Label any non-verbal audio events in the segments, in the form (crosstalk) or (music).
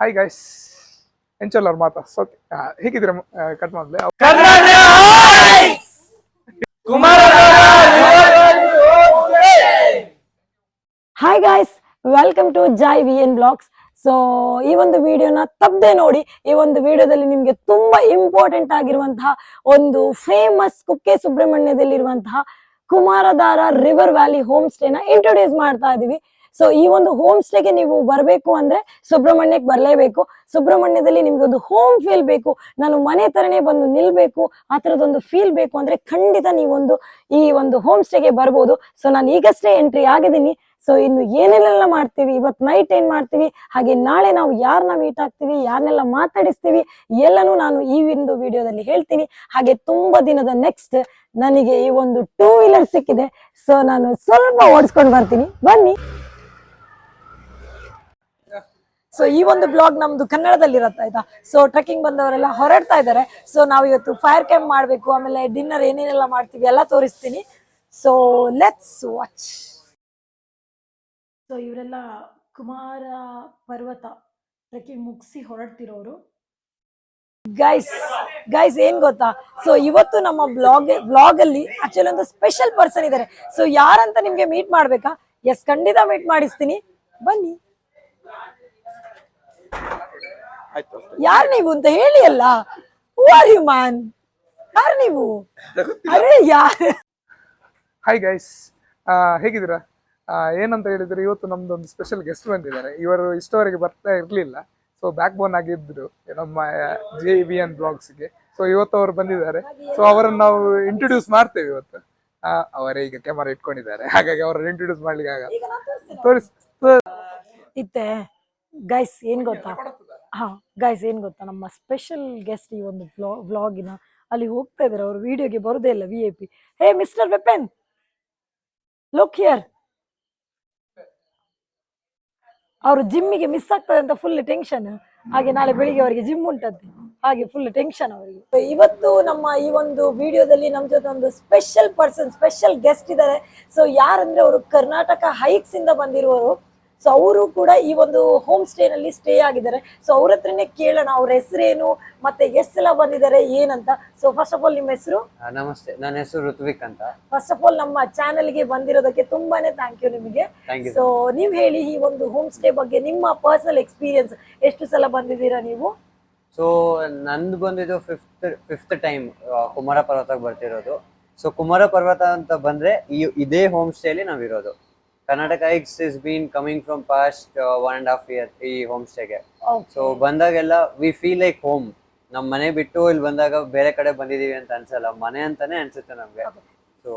Hi guys ಎಂಚಲ್ ಅವ್ರ ಮಾತಾ. ಸೊ ಹೇಗಿದ್ರೆ ಕಟ್ ಮಾಡ್ಲಿ hi guys welcome to Joy V N blogs so ಈ ಒಂದು ವಿಡಿಯೋನ ತಪ್ಪದೆ ನೋಡಿ, ಈ ಒಂದು ವಿಡಿಯೋದಲ್ಲಿ ನಿಮ್ಗೆ ತುಂಬಾ ಇಂಪಾರ್ಟೆಂಟ್ ಆಗಿರುವಂತಹ ಒಂದು ಫೇಮಸ್ ಕುಕ್ಕೆ ಸುಬ್ರಹ್ಮಣ್ಯದಲ್ಲಿರುವಂತಹ ಕುಮಾರಧಾರ ರಿವರ್ ವ್ಯಾಲಿ ಹೋಮ್ ಸ್ಟೇನ ಇಂಟ್ರೊಡ್ಯೂಸ್ ಮಾಡ್ತಾ ಇದೀವಿ. ಸೊ ಈ ಒಂದು ಹೋಮ್ ಸ್ಟೇಗೆ ನೀವು ಬರಬೇಕು ಅಂದ್ರೆ ಸುಬ್ರಹ್ಮಣ್ಯಕ್ಕೆ ಬರಲೇಬೇಕು. ಸುಬ್ರಹ್ಮಣ್ಯದಲ್ಲಿ ನಿಮ್ಗೆ ಒಂದು ಹೋಮ್ ಫೀಲ್ ಬೇಕು. ನಾನು ಮನೆ ತರನೇ ಬಂದು ನಿಲ್ಬೇಕು. ಆ ತರದೊಂದು ಫೀಲ್ ಬೇಕು ಅಂದ್ರೆ ಖಂಡಿತ ನೀವೊಂದು ಈ ಒಂದು ಹೋಮ್ ಸ್ಟೇಗೆ ಬರ್ಬೋದು. ಸೊ ನಾನು ಈಗಷ್ಟೇ ಎಂಟ್ರಿ ಆಗಿದ್ದೀನಿ. ಸೊ ಇನ್ನು ಏನೇನೆಲ್ಲ ಮಾಡ್ತೀವಿ? ಇವತ್ತು ನೈಟ್ ಏನ್ ಮಾಡ್ತೀವಿ? ಹಾಗೆ ನಾಳೆ ನಾವು ಯಾರನ್ನ ಮೀಟ್ ಆಗ್ತೀವಿ? ಯಾರನ್ನೆಲ್ಲ ಮಾತಾಡಿಸ್ತೀವಿ? ಎಲ್ಲನೂ ನಾನು ಈ ಒಂದು ವಿಡಿಯೋದಲ್ಲಿ ಹೇಳ್ತೀನಿ. ಹಾಗೆ ತುಂಬಾ ದಿನದ ನೆಕ್ಸ್ಟ್ ನನಗೆ ಈ ಒಂದು ಟೂ ವೀಲರ್ ಸಿಕ್ಕಿದೆ. ಸೊ ನಾನು ಸ್ವಲ್ಪ ಓಡಿಸ್ಕೊಂಡು ಬರ್ತೀನಿ. ಬನ್ನಿ. ಸೊ ಈ ಒಂದು ಬ್ಲಾಗ್ ನಮ್ದು ಕನ್ನಡದಲ್ಲಿ ಇರತ್ತೆ ಆಯ್ತಾ? ಸೊ ಟ್ರೆಕ್ಕಿಂಗ್ ಬಂದವರೆಲ್ಲ ಹೊರಡ್ತಾ ಇದ್ದಾರೆ. ಸೊ ನಾವು ಇವತ್ತು ಫೈರ್ ಕ್ಯಾಂಪ್ ಮಾಡಬೇಕು ಆಮೇಲೆ ಡಿನ್ನರ್ ಏನೇನೆಲ್ಲ ಮಾಡ್ತೀವಿ ಎಲ್ಲ ತೋರಿಸ್ತೀನಿ. ಸೊ ಲೆಟ್ಸ್ ವಾಚ್ ಸೊ ಇವರೆಲ್ಲ ಕುಮಾರ ಪರ್ವತ ಟ್ರೆಕ್ಕಿಂಗ್ ಮುಗಿಸಿ ಹೊರಡ್ತಿರೋರು. ಗೈಸ್ ಗೈಸ್ ಏನ್ ಗೊತ್ತಾ? ಸೊ ಇವತ್ತು ನಮ್ಮ ಬ್ಲಾಗ್ ಬ್ಲಾಗ್ ಅಲ್ಲಿ ಆಕ್ಚುಲಿ ಒಂದು ಸ್ಪೆಷಲ್ ಪರ್ಸನ್ ಇದ್ದಾರೆ. ಸೊ ಯಾರಂತ ನಿಮ್ಗೆ ಮೀಟ್ ಮಾಡ್ಬೇಕಾ? ಎಸ್ ಖಂಡಿತ ಮೀಟ್ ಮಾಡಿಸ್ತೀನಿ. ಬನ್ನಿ. ಯಾರ್ ನೀವು ಅಂತ ಹೇಳಿ ಅಲ್ಲ ಹೂ ಆರ್ ಯು ಮ್ಯಾನ್ ಯಾರು ನೀವು? ಅರೆ ಯಾರ್? ಹಾಯ್ ಗೈಸ್ ಹೇಗಿದ್ದೀರಾ? ಏನಂತ ಹೇಳಿದ್ರೆ ಇವತ್ತು ನಮ್ದು ಒಂದು ಸ್ಪೆಷಲ್ ಗೆಸ್ಟ್ ಬಂದಿದ್ದಾರೆ. ಇವರು ಇಷ್ಟವರೆಗೆ ಬರ್ತಾ ಇರಲಿಲ್ಲ. ಸೊ ಬ್ಯಾಕ್ ಬೋನ್ ಆಗಿದ್ರು ನಮ್ಮ ಜೆ ಬಿ ಎನ್ ಬ್ಲಾಗ್ಸ್ಗೆ ಸೊ ಇವತ್ತು ಅವರು ಬಂದಿದ್ದಾರೆ. ಸೊ ಅವರನ್ನು ನಾವು ಇಂಟ್ರೊಡ್ಯೂಸ್ ಮಾಡ್ತೇವೆ ಇವತ್ತು. ಅವರೇ ಈಗ ಕ್ಯಾಮರಾ ಇಟ್ಕೊಂಡಿದ್ದಾರೆ. ಹಾಗಾಗಿ ಅವರನ್ನು ಇಂಟ್ರೊಡ್ಯೂಸ್ ಮಾಡ್ಲಿಕ್ಕೆ ಆಗಲ್ಲ ತೋರಿಸ್ ಇತ್ತೆ. ಗೈಸ್ ಏನ್ ಗೊತ್ತಾ? ಹಾ ಗೈಸ್ ಏನ್ ಗೊತ್ತಾ? ನಮ್ಮ ಸ್ಪೆಷಲ್ ಗೆಸ್ಟ್ ಈ ಒಂದು ವ್ಲಾಗಿನ ಅಲ್ಲಿ ಹೋಗ್ತಾ ಇದಾರೆ. ಅವ್ರು ವಿಡಿಯೋಗೆ ಬರೋದೇ ಇಲ್ಲ V I P hey mister weapon look here ಅವರು ಜಿಮ್ಮಿಗೆ ಮಿಸ್ ಆಗ್ತದೆ ಅಂತ ಫುಲ್ ಟೆನ್ಷನ್ ಹಾಗೆ ನಾಳೆ ಬೆಳಿಗ್ಗೆ ಅವರಿಗೆ ಜಿಮ್ ಉಂಟಂತೆ. ಹಾಗೆ ಫುಲ್ ಟೆನ್ಷನ್ ಅವರಿಗೆ. ಇವತ್ತು ನಮ್ಮ ಈ ಒಂದು ವಿಡಿಯೋದಲ್ಲಿ ನಮ್ಮ ಜೊತೆ ಒಂದು ಸ್ಪೆಷಲ್ ಪರ್ಸನ್ ಸ್ಪೆಷಲ್ ಗೆಸ್ಟ್ ಇದ್ದಾರೆ ಸೊ ಯಾರಂದ್ರೆ ಅವರು ಕರ್ನಾಟಕ ಹೈಕ್ಸ್ ಇಂದ ಬಂದಿರುವವರು ಸೊ ಅವರು ಕೂಡ ಈ ಒಂದು ಹೋಮ್ ಸ್ಟೇನಲ್ಲಿ ಸ್ಟೇ ಆಗಿದ್ದಾರೆ. ಸೊ ಅವ್ರ ಹತ್ರನೇ ಕೇಳೋಣ ಅವ್ರ ಹೆಸರೇನು ಮತ್ತೆ ಎಷ್ಟೆಲ್ಲ ಬಂದಿದ್ದಾರೆ ಏನಂತ. ಸೊ ಫಸ್ಟ್ ಆಫ್ ಆಲ್ ನಿಮ್ಮ ಹೆಸರು? ನಮಸ್ತೆ. ನನ್ನ ಹೆಸರು ಋತ್ವಿಕ್ ಅಂತ. ಫಸ್ಟ್ ಆಫ್ ಆಲ್ ನಮ್ಮ ಚಾನೆಲ್ಗೆ ಬಂದಿರೋದಕ್ಕೆ ತುಂಬಾನೇ ಥ್ಯಾಂಕ್ ಯು ನಿಮಗೆ. ಸೊ ನೀವ್ ಹೇಳಿ ಈ ಒಂದು ಹೋಮ್ ಸ್ಟೇ ಬಗ್ಗೆ ನಿಮ್ಮ ಪರ್ಸನಲ್ ಎಕ್ಸ್ಪೀರಿಯನ್ಸ್ ಎಷ್ಟು ಸಲ ಬಂದಿದ್ದೀರಾ ನೀವು? ಸೊ ನಂದು ಬಂದಿದ್ದು ಫಿಫ್ತ್ ಫಿಫ್ತ್ ಟೈಮ್ ಕುಮಾರ ಪರ್ವತಕ್ಕೆ ಬರ್ತಿರೋದು. ಸೊ ಕುಮಾರ ಪರ್ವತ ಅಂತ ಬಂದ್ರೆ ಈ ಇದೇ ಹೋಮ್ ಸ್ಟೇಲಿ ನಾವಿರೋದು. Karnataka ಐಕ್ಸ್ is been coming from past one and half year ಈ ಹೋಮ್ ಸ್ಟೇಗೆ ಸೊ ಬಂದಾಗೆಲ್ಲ ವಿ ಫೀಲ್ ಲೈಕ್ ಹೋಮ್ ನಮ್ ಮನೆ ಬಿಟ್ಟು ಇಲ್ಲಿ ಬಂದಾಗ ಬೇರೆ ಕಡೆ ಬಂದಿದೀವಿ ಅಂತ ಅನ್ಸಲ್ಲ. ಮನೆ ಅಂತಾನೆ ಅನ್ಸುತ್ತೆ ನಮ್ಗೆ.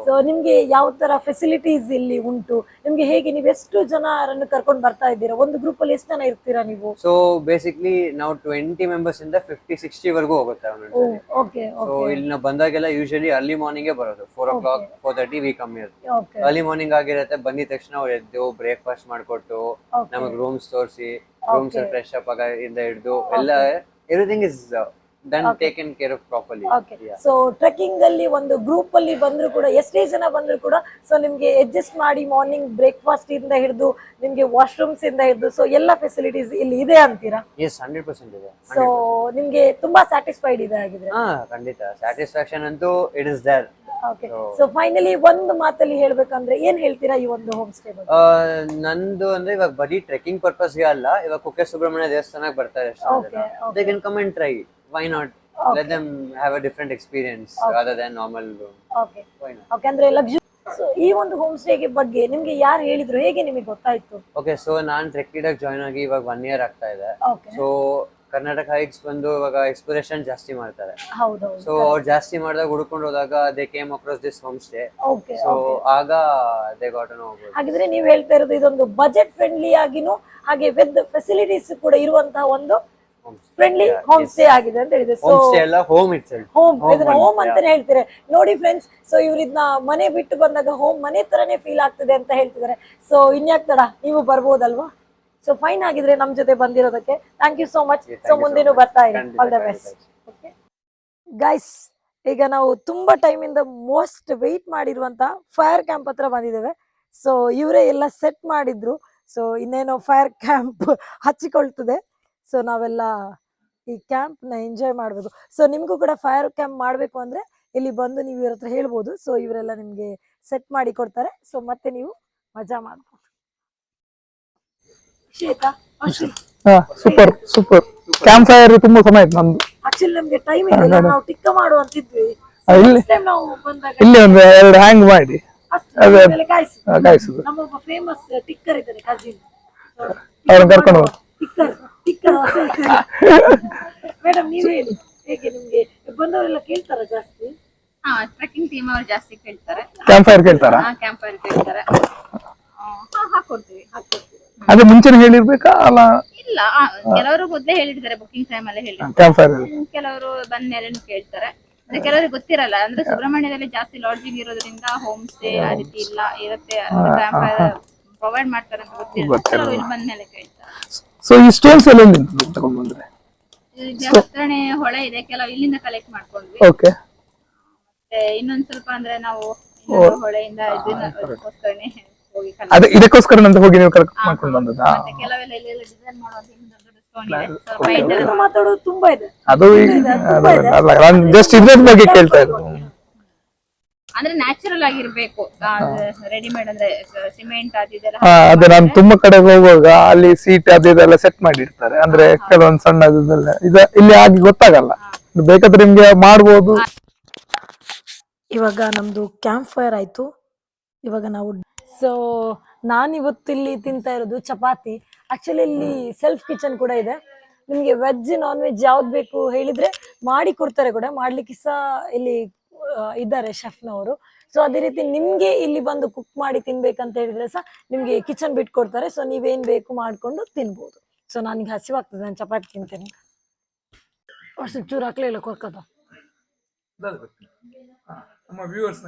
ಸೊ ನಿಮ್ಗೆ ಯಾವ ತರ ಫೆಸಿಲಿಟೀಸ್ ಇಲ್ಲಿ ಉಂಟು? ನಿಮ್ಗೆ ಹೇಗೆ ನೀವು ಎಷ್ಟು ಜನರನ್ನು ಕರ್ಕೊಂಡು ಬರ್ತಾ ಇದ್ದೀರಾ? ಒಂದು ಗ್ರೂಪ್ ಅಲ್ಲಿ ಎಷ್ಟು ಜನ ಇರ್ತೀರಾ ನೀವು? ಸೊ ಬೇಸಿಕ್ಲಿ ನಾವು ಟ್ವೆಂಟಿ ಮೆಂಬರ್ಸ್ ಇಂದ ಫಿಫ್ಟಿ ಸಿಕ್ಸ್ಟಿ ವರ್ಗೂ ಹೋಗುತ್ತೆ ಓಕೆ ಸೊ ಇಲ್ಲಿ ನಾವು ಬಂದಾಗೆಲ್ಲ ಯೂಶಲಿ ಅರ್ಲಿ ಮಾರ್ನಿಂಗ್ ಬರೋದು. Four o'clock four thirty ವಿ ಕಮ್ಮಿ ಇರುತ್ತೆ ಓಕೆ ಅರ್ಲಿ ಮಾರ್ನಿಂಗ್ ಆಗಿರುತ್ತೆ ಬಂದಿದ ತಕ್ಷಣ ಅವ್ರು ಎದ್ದು ಬ್ರೇಕ್ಫಾಸ್ಟ್ ಮಾಡ್ಕೊಟ್ಟು ನಮಗೆ ರೂಮ್ಸ್ ತೋರಿಸಿ ರೂಮ್ಸ್ Okay. ಫ್ರೆಶ್ ಅಪ್ ಆಗ ಇಂದ ಹಿಡಿದು ಎಲ್ಲ everything is done taken care of properly okay so trekking ಅಲ್ಲಿ ಒಂದು ಗ್ರೂಪ್ ಅಲ್ಲಿ ಬಂದ್ರು ಕೂಡ ಎಷ್ಟೇ ಜನ ಬಂದ್ರು ಕೂಡ ಸೊ ನಿಮ್ಗೆ ಅಡ್ಜಸ್ಟ್ ಮಾಡಿ ಮಾರ್ನಿಂಗ್ ಬ್ರೇಕ್ಫಾಸ್ಟ್ ಇಂದ ಹಿಡಿದು ನಿಮ್ಗೆ ವಾಶ್ರೂಮ್ಸ್ ಇಂದ ಹಿಡಿದು ಸೊ ಎಲ್ಲ ಫೆಸಿಲಿಟೀಸ್ ಇಲ್ಲಿ ಇದೆ ಅಂತೀರಾ? ಎಸ್ ಹಂಡ್ರೆಡ್ ಪರ್ಸೆಂಟ್ ಇದೆ. ಸೊ ನಿಮ್ಗೆ ತುಂಬಾ ಸ್ಯಾಟಿಸ್ಫೈಡ್ ಇದೆ ಆಗಿದ್ರೆ ಹಾ ಖಂಡಿತ. ಸ್ಯಾಟಿಸ್ಫ್ಯಾಕ್ಷನ್ ಅಂತೂ it is there okay so finally ಒಂದು ಮಾತಲ್ಲಿ ಹೇಳ್ಬೇಕಂದ್ರೆ ಏನ್ ಹೇಳ್ತೀರಾ ಈ ಒಂದು ಹೋಮ್ ಸ್ಟೇ ಬಗ್ಗೆ ನಂದು ಅಂದ್ರೆ ಇವಾಗ ಬರೀ ಟ್ರೆಕಿಂಗ್ ಪರ್ಪಸ್ಗೆ ಅಲ್ಲ ಇವಾಗ ಕುಕ್ಕೆ ಸುಬ್ರಹ್ಮಣ್ಯ ದೇವಸ್ಥಾನಕ್ಕೆ ಬರ್ತಾರೆ Okay, okay. They can come and try why not let them have a different experience other than normal okay why not okay ಅಂದ್ರೆ ಲಕ್ಸುರಿ ಸೊ ಈ ಒಂದು ಹೋಮ್ ಸ್ಟೇಗೆ ಬಗ್ಗೆ ನಿಮ್ಗೆ ಯಾರು ಹೇಳಿದ್ರು? ಹೇಗೆ ನಿಮಗೆ ಗೊತ್ತಾಯ್ತು? ಓಕೆ ಸೊ ನಾನ್ ಟ್ರೆಕ್ ಲೀಡರ್ ಜಾಯ್ನ್ ಆಗಿ ಇವಾಗ ಒನ್ ಇಯರ್ ಆಗ್ತಾ ಇದೆ. ಸೊ ಕರ್ನಾಟಕ ಹೈಕ್ಸ್ ಬಂದು ಇವಾಗ ಎಕ್ಸ್ಪ್ಲೋರೇಷನ್ ಜಾಸ್ತಿ ಮಾಡ್ತಾರೆ. ಸೊ ಅವ್ರು ಜಾಸ್ತಿ ಮಾಡಿದಾಗ ಹುಡ್ಕೊಂಡು ಹೋದಾಗ they came across this home stay so ಆಗ ದೇ ಗಾಟ್ ಹೋಗ್ಬೋದು ಹಾಗಿದ್ರೆ ನೀವು ಹೇಳ್ತಾ ಇರೋದು ಇದೊಂದು ಬಜೆಟ್ ಫ್ರೆಂಡ್ಲಿ ಆಗಿನೂ ಹಾಗೆ ವಿತ್ ಫೆಸಿಲಿಟೀಸ್ ಕೂಡ ಇರುವಂತಹ ಒಂದು ಫ್ರೆಂಡ್ಲಿ ಹೋಮ್ ಸ್ಟೇ ಆಗಿದೆ ಅಂತ ಹೇಳಿದ್ರೆ ಸೊ ಹೋಮ್ ಹೋಮ್ ಇದನ್ನ ಹೋಮ್ ಅಂತಾನೆ ಹೇಳ್ತಾರೆ ನೋಡಿ ಫ್ರೆಂಡ್ಸ್ ಸೊ ಇವ್ರಿದ್ನ ಇದನ್ನ ಮನೆ ಬಿಟ್ಟು ಬಂದಾಗ ಹೋಮ್ ಮನೆ ತರನೇ ಫೀಲ್ ಆಗ್ತದೆ ಅಂತ ಹೇಳ್ತಿದ್ದಾರೆ. ಸೊ ಇನ್ಯಾಕ್ ತಡ ನೀವು ಬರ್ಬೋದಲ್ವಾ? ಸೊ ಫೈನ್ ಆಗಿದ್ರೆ ನಮ್ ಜೊತೆ ಬಂದಿರೋದಕ್ಕೆ. Thank you so much so ಮುಂದೇನು ಬರ್ತಾ ಇರಿ. All the best okay guys ಈಗ ನಾವು ತುಂಬಾ ಟೈಮ್ ಇಂದ ಮೋಸ್ಟ್ ವೆಯ್ಟ್ ಮಾಡಿರುವಂತ ಫೈರ್ ಕ್ಯಾಂಪ್ ಹತ್ರ ಬಂದಿದ್ದೇವೆ. ಸೊ ಇವರೇ ಎಲ್ಲ ಸೆಟ್ ಮಾಡಿದ್ರು. ಸೊ ಇನ್ನೇನೋ ಫೈರ್ ಕ್ಯಾಂಪ್ (laughs) ಹಚ್ಚಿಕೊಳ್ತದೆ. ಸೊ ನಾವೆಲ್ಲ ಈ ಕ್ಯಾಂಪ್ನ ಎಂಜಾಯ್ ಮಾಡಬೇಕು. ಸೊ ನಿಮಗೂ ಕೂಡ ಫೈರ್ ಕ್ಯಾಂಪ್ ಮಾಡಬೇಕು ಅಂದರೆ ಇಲ್ಲಿ ಬಂದು ನೀವು ಇವ್ರ ಹತ್ರ ಹೇಳ್ಬೋದು. ಸೊ ಇವರೆಲ್ಲ ನಿಮಗೆ ಸೆಟ್ ಮಾಡಿ ಕೊಡ್ತಾರೆ. ಸೊ ಮತ್ತೆ ನೀವು ಮಜಾ ಮಾಡ್ಬೋದು. ಸೂಪರ್ ಸೂಪರ್ ಕ್ಯಾಂಪ್ ಫೈರ್ ತುಂಬಾ ಸಮಯ ಆಯ್ತು ನಮ್ದು. ಆಕ್ಚುಲಿ ನಮ್ಗೆ ಟೈಮ್ ಇಲ್ಲ ನಾವು ಟಿಕ್ಕ ಮಾಡುವಂತಿದ್ವಿ ಆ, ಇಲ್ಲಿ ಟೈಮ್ ನಾವು ಬಂದಾಗ ಇಲ್ಲಿ ಒಂದು ಎರಡು ಹ್ಯಾಂಗ್ ಮಾಡಿ. ಅಷ್ಟು ಕಾಯಿಸಿ ಕಾಯಿಸುದು ಫೇಮಸ್ ಟಿಕ್ಕರ್ ಇದ್ದಾನೆ ಕಜಿನ್ ಅವ್ರನ್ನ ಕರ್ಕೊಂಡು ಹೋಗಿ. ಮೇಡಮ್ ನೀವು ಹೇಳಿ. ಹೇಗೆ ನಿಮ್ಗೆ? ಬಂದವರೆಲ್ಲ ಕೇಳ್ತಾರ ಜಾಸ್ತಿ? ಹಾ ಟ್ರೆಕ್ಕಿಂಗ್ ಟೀಮ್ ಅವ್ರು ಜಾಸ್ತಿ ಕೇಳ್ತಾರೆ. ಕ್ಯಾಂಪ್ ಫೈರ್ ಕೇಳ್ತಾರ? ಕ್ಯಾಂಪ್ ಫೈರ್ ಕೇಳ್ತಾರೆ. ಆ, ಹಾ ಹಾಕೊಡ್ತೀವಿ. ಅದೇ ಮುಂಚೆನೆ ಹೇಳಿರ್ಬೇಕಾ? ಅಲ್ಲ? ಇಲ್ಲ ಆ, ಕೆಲವರು ಮೊದ್ಲೇ ಹೇಳಿರ್ತಾರೆ ಬುಕಿಂಗ್ ಟೈಮ್ ಅಲ್ಲೇ ಹೇಳಿ ಕ್ಯಾಂಪ್ ಫೈರ್ ಕೆಲವರು ಬಂದ ಮೇಲೆ ಕೇಳ್ತಾರೆ. ಅಂದ್ರೆ ಕೆಲವರಿಗೆ ಗೊತ್ತಿರಲ್ಲ ಅಂದ್ರೆ ಸುಬ್ರಹ್ಮಣ್ಯದಲ್ಲಿ ಜಾಸ್ತಿ ಲಾಡ್ಜಿಂಗ್ ಇರೋದ್ರಿಂದ ಹೋಮ್ ಸ್ಟೇ ಆ ರೀತಿ ಇಲ್ಲ. ಇರುತ್ತೆ ಕ್ಯಾಂಪ್ ಫೈರ್ ಪ್ರೊವೈಡ್ ಮಾಡ್ತಾರೆ ಅಂತ ಗೊತ್ತಿರಲ್ಲ. ಕೆಲವರು ಇಲ್ಲಿ ಬಂದ ಮೇಲೆ ಕೇಳ್ತಾರೆ. ಸೊ ಈ ಸ್ಟೋನ್ಸ್ ಎಲ್ಲ ತಗೊಂಡ್ ಬಂದ್ರೆ? ಹೊಳೆ ಇದೆ ಕೆಲವು ಇಲ್ಲಿಂದ ಕಲೆಕ್ಟ್ ಮಾಡ್ಕೊಂಡ್ವಿ. ಓಕೆ ಮತ್ತೆ ಇನ್ನೊಂದ್ ಸ್ವಲ್ಪ ಅಂದ್ರೆ ನಾವು ಇನ್ನೊಂದು ಹೊಳೆಯಿಂದ ಹೋಗಿ ಅದೇ ಇದಕ್ಕೋಸ್ಕರ ಅಂತ ಹೋಗಿ ನೀವು ಕಲೆಕ್ಟ್ ಮಾಡ್ಕೊಂಡು ಬಂದದಾ ಮತ್ತೆ ಕೆಲವೆಲ್ಲ ಇಲ್ಲೆಲ್ಲ ಡಿಸೈನ್ ಮಾಡೋದು ಇನ್ನೊಂದು ದೊಡ್ಡ ಸ್ಟೋನ್ ಇದೆ. ಸ್ವಲ್ಪ painter ಮಾತಾಡೋದು ತುಂಬಾ ಇದೆ. ಅದು ಈಗ ಅಲ್ಲ ನಾನು ಜಸ್ಟ್ ಇದ್ರ ಬಗ್ಗೆ ಕೇಳ್ತಾ ಅಂದ್ರೆ ನ್ಯಾಚುರಲ್ ಆಗಿರ್ಬೇಕು. ರೆಡಿಮೇಡ್ ಅಂದ್ರೆ ಸಿಮೆಂಟ್ ಅದೇ ನಾನು ತುಂಬಾ ಕಡೆ ಹೋಗುವಾಗ ಅಲ್ಲಿ ಸೀಟ್ ಅದು ಇದೆಲ್ಲ ಸೆಟ್ ಮಾಡಿರ್ತಾರೆ. ಅಂದ್ರೆ ಕೆಲವೊಂದು ಸಣ್ಣ ಇದು ಇಲ್ಲಿ ಆಗಿ ಗೊತ್ತಾಗಲ್ಲ. ಬೇಕಾದ್ರೆ ನಿಮ್ಗೆ ಮಾಡ್ಬೋದು. ಇವಾಗ ನಮ್ದು ಕ್ಯಾಂಪ್ ಫೈರ್ ಆಯ್ತು. ಇವಾಗ ನಾವು ಸೊ ನಾನು ಇವತ್ತು ಇಲ್ಲಿ ತಿಂತಾ ಇರೋದು ಚಪಾತಿ. ಆಕ್ಚುಲಿ ಇಲ್ಲಿ ಸೆಲ್ಫ್ ಕಿಚನ್ ಕೂಡ ಇದೆ. ನಿಮಗೆ ವೆಜ್ ನಾನ್ ವೆಜ್ ಯಾವ್ದು ಬೇಕು ಹೇಳಿದ್ರೆ ಮಾಡಿ ಕೊಡ್ತಾರೆ ಕೂಡ. ಮಾಡ್ಲಿಕ್ಕೆ ಸಹ ಇಲ್ಲಿ ಇದ್ದಾರೆ ಶೆಫ್ನವರು ಸೊ ಅದೇ ರೀತಿ ನಿಮ್ಗೆ ಇಲ್ಲಿ ಬಂದು ಕುಕ್ ಮಾಡಿ ತಿನ್ಬೇಕಂತ ಹೇಳಿದ್ರೆ ಸಹ ನಿಮ್ಗೆ ಕಿಚನ್ ಬಿಟ್ಕೊಡ್ತಾರೆ ಸೊ ನೀವೇನ್ ಬೇಕು ಮಾಡ್ಕೊಂಡು ತಿನ್ಬೋದು. ಸೊ ನನಗೆ ಹಸಿವಾಗ್ತದೆ ನಾನು ಚಪಾತಿ ತಿಂತೇನೆ. ಅಷ್ಟು ಚೂರು ಹಾಕ್ಲಿಲ್ಲ ಕೊರ್ಕದ ನಮ್ಮ ವ್ಯೂವರ್ಸ್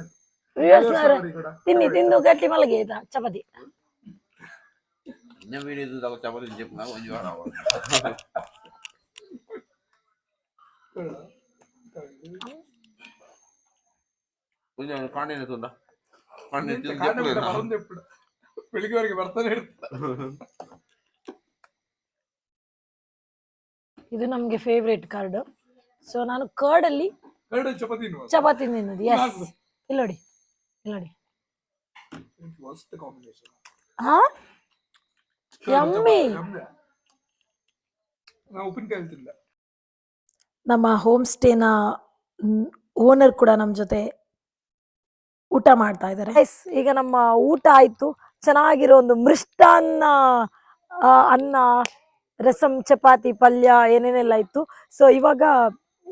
ತಿನ್ನಿ ತಿಂದು ಗಟ್ಟಿ ಮಲಗಿ ಆಯ್ತಾ? ಚಪಾತಿ. Ini Punya ಕಾಂಡಿನ ತುಂಡ ಕಾಂಡಿನ ತಿಂದು ಬೆಳಿಗ್ಗೆವರೆಗೆ ಬರ್ತಾನೆ ಇರ್ತಾರೆ ಇದು ನಮ್ಗೆ ಫೇವ್ರೇಟ್ ಕಾರ್ಡ್ ಸೊ ನಾನು ಕರ್ಡ್ ಅಲ್ಲಿ ಚಪಾತಿ ಚಪಾತಿ ತಿನ್ನೋದು ಎಸ್ ಇಲ್ಲಿ ನೋಡಿ ಇಲ್ಲಿ ನೋಡಿ. ಕಾಂಬಿನೇಷನ್ ಹಾ? ಯಮ್ಮಿ ನಾವು ಉಪ್ಪಿನಕಾಯಿ ನಮ್ಮ ಹೋಮ್ ಸ್ಟೇನ ಓನರ್ ಕೂಡ ನಮ್ಮ ಜೊತೆ ಊಟ ಮಾಡ್ತಾ ಇದ್ದಾರೆ. ಈಗ ನಮ್ಮ ಊಟ ಆಯ್ತು. ಚೆನ್ನಾಗಿರೋ ಒಂದು ಮೃಷ್ಟಾನ್ನ ಅನ್ನ ರಸಂ, ಚಪಾತಿ, ಪಲ್ಯ ಏನೇನೆಲ್ಲ ಇತ್ತು. ಸೊ ಇವಾಗ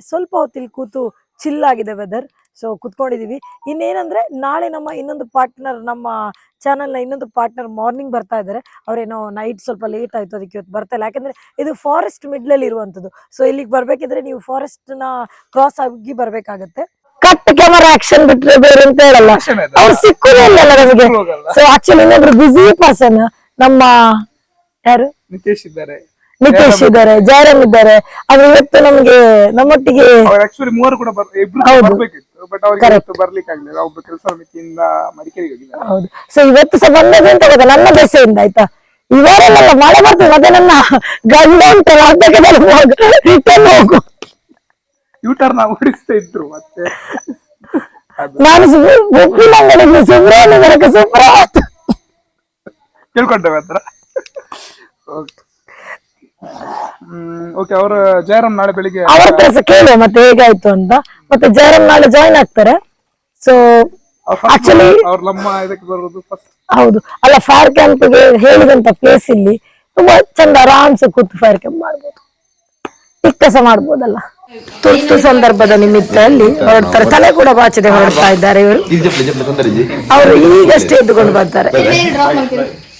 ಸ್ವಲ್ಪ ಹೊತ್ತಿಲ್ಲಿ ಕೂತು ಚಿಲ್ಲಾಗಿದೆ ವೆದರ್ ಸೊ ಕುತ್ಕೊಂಡಿದೀವಿ. ಇನ್ನೇನಂದರೆ, ನಾಳೆ ನಮ್ಮ ಇನ್ನೊಂದು ಪಾರ್ಟ್ನರ್ ನಮ್ಮ ಚಾನಲ್ನ ಇನ್ನೊಂದು ಪಾರ್ಟ್ನರ್ ಮಾರ್ನಿಂಗ್ ಬರ್ತಾ ಇದ್ದಾರೆ. ಅವರೇನೋ ನೈಟ್ ಸ್ವಲ್ಪ ಲೇಟ್ ಆಯ್ತು, ಅದಕ್ಕೆ ಇವತ್ತು ಬರ್ತಾ ಇಲ್ಲ. ಯಾಕಂದ್ರೆ, ಇದು ಫಾರೆಸ್ಟ್ ಮಿಡ್ಲಲ್ಲಿ ಇರುವಂತದ್ದು ಸೊ ಇಲ್ಲಿಗೆ ಬರಬೇಕಿದ್ರೆ ನೀವು ಫಾರೆಸ್ಟ್ನ ಕ್ರಾಸ್ ಆಗಿ ಬರ್ಬೇಕಾಗತ್ತೆ. ಕಟ್ ಕ್ಯಾಮರಾ ಆಕ್ಷನ್ ಬಿಟ್ರೆ ಬೇರೆ ಅಂತ ಹೇಳಲ್ಲ. ಅವ್ರು ಸಿಕ್ಕುದೇ ಇಲ್ಲ ನಮಗೆ. ಸೊ ಆಕ್ಚುಲಿ ಇನ್ನೊಬ್ರು ಬಿಸಿ ಪರ್ಸನ್ ನಮ್ಮ ಯಾರು? ನಿತೇಶ್ ಇದ್ದಾರೆ. ನಿತೇಶ್ ಇದ್ದಾರೆ ಜಯರಾಮ್ ಇದ್ದಾರೆ. ಆದ್ರೆ ಇವತ್ತು ನಮ್ಗೆ ನಮ್ಮೊಟ್ಟಿಗೆ ಅವ್ರು ಆಕ್ಚುಲಿ ಮೂವರು ಕೂಡ ಬರ್ ಇಬ್ರು ಹೌದು. ಬರ್ಬೇಕಿತ್ತು. ಬಟ್ ಅವ್ರಿಗೆ ಇವತ್ತು ಬರ್ಲಿಕ್ಕೆ ಆಗ್ಲಿಲ್ಲ ಒಬ್ರು ಕೆಲಸ ಮಿತಿಯಿಂದ ಮಡಿಕೇರಿಗೆ ಹೋಗಿದ್ದಾರೆ. ಹೌದು. ಸೊ ಇವತ್ತು ಸಹ ಬಂದದ್ದು ಅಂತ ಗೊತ್ತಾ ನನ್ನ ದೆಸೆಯಿಂದ ಆಯ್ತಾ? ಇವರೆಲ್ಲ ಮಳೆ ಬರ್ತದೆ ಮತ್ತೆ ನನ್ನ ಗಂಡ ಅಂತ ಅದಕ್ಕೆ ರಿಟರ್ನ್ ಹೋಗು. ಯೂಟರ್ ನಾವು ಓಡಿಸ್ತಾ ಇದ್ರು ಮತ್ತೆ. ನಾನು ಅಂಗಡಿಗೆ ತಿಳ್ಕೊಂಡೇವೆ ಹತ್ರ ಓಕೆ ಅವರ ಜಯರಾಮ್ ನಾಳೆ ಬೆಳಿಗ್ಗೆ ಅವರ ಹತ್ರ ಕೇಳಿ ಕೇಳುವ ಮತ್ತೆ ಹೇಗಾಯ್ತು ಅಂತ. ಮತ್ತೆ ಜಯರಾಮ್ ನಾಳೆ ಜಾಯಿನ್ ಆಗ್ತಾರೆ. ಸೊ ಆಕ್ಚುಲಿ ಅವ್ರ ನಮ್ಮ ಇದಕ್ಕೆ ಬರೋದು ಫಸ್ಟ್ ಹೌದು. ಅಲ್ಲ ಫೈರ್ ಕ್ಯಾಂಪ್ಗೆ ಹೇಳಿದಂತ ಪ್ಲೇಸ್ ಇಲ್ಲಿ ತುಂಬಾ ಚಂದ ಆರಾಮ್ಸೆ ಕೂತು ಫೈರ್ ಕ್ಯಾಂಪ್ ಮಾಡ್ಬೋದು. ಮಾಡಬಹುದಲ್ಲ ಮಾಡ್ಬೋದಲ್ಲ? ತುರ್ತು ಸಂದರ್ಭದ ನಿಮಿತ್ತದಲ್ಲಿ ಹೊರಡ್ತಾರೆ. ತಲೆ ಕೂಡ ಬಾಚದೆ ಹೊರಡ್ತಾ ಇದ್ದಾರೆ ಇವರು. ಅವರು ಈಗಷ್ಟೇ ಎದ್ದುಕೊಂಡು ಬರ್ತಾರೆ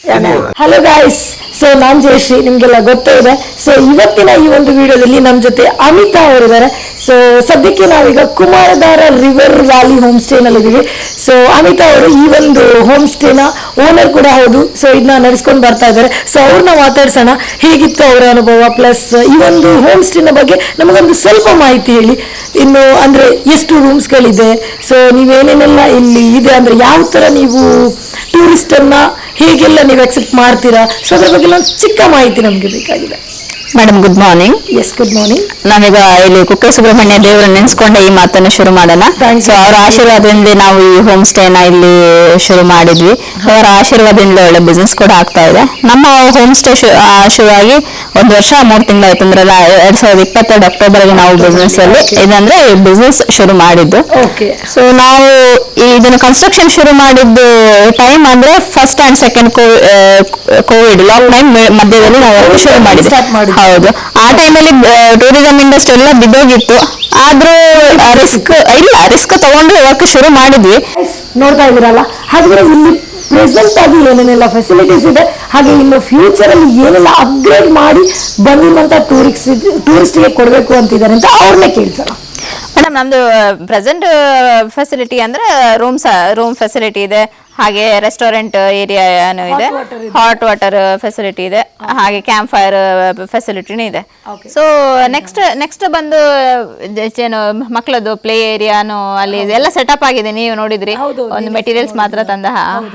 ಹಲೋ ಗಾಯ್ಸ್ ಸೊ ನಾನ್ ಜಯಶ್ರೀ, ನಿಮ್ಗೆಲ್ಲ ಗೊತ್ತೇ ಇದೆ. ಸೊ ಇವತ್ತಿನ ಈ ಒಂದು ವಿಡಿಯೋದಲ್ಲಿ ನಮ್ ಜೊತೆ ಅಮಿತಾ ಅವರಿದ್ದಾರೆ. ಸೊ ಸದ್ಯಕ್ಕೆ ನಾವೀಗ Kumaradhara river valley home stay ನಲ್ಲಿದ್ದೀವಿ so Amita ಅವರು ಈ ಒಂದು ಹೋಮ್ ಸ್ಟೇನ ಓನರ್ ಕೂಡ ಹೌದು. ಸೊ ಇದನ್ನ ನಡೆಸ್ಕೊಂಡು ಬರ್ತಾ ಇದ್ದಾರೆ. ಸೊ ಅವ್ರನ್ನ ಮಾತಾಡ್ಸೋಣ. ಹೇಗಿತ್ತು ಅವರ ಅನುಭವ? ಪ್ಲಸ್ ಈ ಒಂದು ಹೋಮ್ ಸ್ಟೇನ ಬಗ್ಗೆ ನಮಗೊಂದು ಸ್ವಲ್ಪ ಮಾಹಿತಿ ಹೇಳಿ. ಇನ್ನು, ಅಂದ್ರೆ, ಎಷ್ಟು ರೂಮ್ಸ್ಗಳಿದೆ ಸೊ ನೀವೇನೇನೆಲ್ಲ ಇಲ್ಲಿ ಇದೆ? ಅಂದ್ರೆ, ಯಾವ ತರ ನೀವು ಟೂರಿಸ್ಟ್ ಅನ್ನ ಹೇಗೆಲ್ಲ ನೀವು ಎಕ್ಸೆಪ್ಟ್ ಮಾಡ್ತೀರಾ? ಸೊ ಅದ್ರ ಬಗ್ಗೆ ಒಂದು ಚಿಕ್ಕ ಮಾಹಿತಿ ನಮಗೆ ಬೇಕಾಗಿದೆ. Madam good morning yes good morning ನಾವೀಗ ಇಲ್ಲಿ ಕುಕ್ಕೆ ಸುಬ್ರಹ್ಮಣ್ಯ ದೇವರ ನೆನೆಸ್ಕೊಂಡೆ ಈ ಮಾತನ್ನ ಶುರು ಮಾಡೋಣ. ಸೊ ಅವರ ಆಶೀರ್ವಾದದಿಂದ ನಾವು ಈ ಹೋಮ್ ಸ್ಟೇನ ಇಲ್ಲಿ ಶುರು ಮಾಡಿದ್ವಿ. ಅವರ ಆಶೀರ್ವಾದದಿಂದ ಒಳ್ಳೆ ಬಿಸ್ನೆಸ್ ಕೂಡ ಆಗ್ತಾ ಇದೆ. ನಮ್ಮ ಹೋಮ್ ಸ್ಟೇ ಶುರುವಾಗಿ ಒಂದು ವರ್ಷ ಮೂರು ತಿಂಗಳಾಯ್ತು ಅಂದ್ರೆ ಎರಡ್ ಸಾವಿರದ ಇಪ್ಪತ್ತೆರಡು ಅಕ್ಟೋಬರ್ಗೆ ನಾವು ಬಿಸ್ನೆಸ್ ಅಲ್ಲಿ ಇದಂದ್ರೆ ಬಿಸ್ನೆಸ್ ಶುರು ಮಾಡಿದ್ದು. ಓಕೆ ಸೊ ನಾವು ಇದನ್ನ ಕನ್ಸ್ಟ್ರಕ್ಷನ್ ಶುರು ಮಾಡಿದ್ದು ಟೈಮ್ ಅಂದ್ರೆ first and second covid lock time ಮಧ್ಯದಲ್ಲಿ ನಾವು ಶುರು ಮಾಡಿದ್ವಿ. ಹೌದು. ಆ ಟೈಮಲ್ಲಿ ಟೂರಿಸಂ ಇಂಡಸ್ಟ್ರಿ ಎಲ್ಲ ಬಿದ್ದೋಗಿತ್ತು. ಆದ್ರೂ ರಿಸ್ಕ್ ಇಲ್ಲ ರಿಸ್ಕ್ ತಗೊಂಡು ವರ್ಕ್ ಶುರು ಮಾಡಿದ್ವಿ. ನೋಡ್ತಾ ಇದ್ದೀರಲ್ಲ? ಹಾಗಾದ್ರೆ ಇಲ್ಲಿ ಪ್ರೆಸೆಂಟ್ ಆಗಿ ಏನೇನೆಲ್ಲ ಫೆಸಿಲಿಟೀಸ್ ಇದೆ? ಹಾಗೆ ಇನ್ನು ಫ್ಯೂಚರ್ ಅಲ್ಲಿ ಏನೆಲ್ಲ ಅಪ್ಗ್ರೇಡ್ ಮಾಡಿ ಬಂದಿರುವಂತ ಟೂರಿಸ್ಟ್ ಟೂರಿಸ್ಟ್ಗೆ ಕೊಡಬೇಕು ಅಂತಿದ್ದಾರೆ ಅಂತ ಅವ್ರನ್ನೇ ಕೇಳ್ಸೋಣ ಮೇಡಮ್ ನಮ್ದು ಪ್ರೆಸೆಂಟ್ ಫೆಸಿಲಿಟಿ ಅಂದ್ರೆ ರೂಮ್ಸ್ ರೂಮ್ ಫೆಸಿಲಿಟಿ ಇದೆ. ಹಾಗೆ ರೆಸ್ಟೋರೆಂಟ್ ಏರಿಯಾನು ಇದೆ. ಹಾಟ್ ವಾಟರ್ ಫೆಸಿಲಿಟಿ ಇದೆ. ಹಾಗೆ ಕ್ಯಾಂಪ್ ಫೈರ್ ಫೆಸಿಲಿಟಿನೂ ಇದೆ. ಸೊ ನೆಕ್ಸ್ಟ್ ನೆಕ್ಸ್ಟ್ ಬಂದು ಏನು ಮಕ್ಕಳದ್ದು ಪ್ಲೇ ಏರಿಯಾನು ಅಲ್ಲಿ ಎಲ್ಲ ಸೆಟಪ್ ಆಗಿದೆ. ನೀವು ನೋಡಿದ್ರಿ. ಒಂದು ಮೆಟೀರಿಯಲ್ಸ್ ಮಾತ್ರ ತಂದ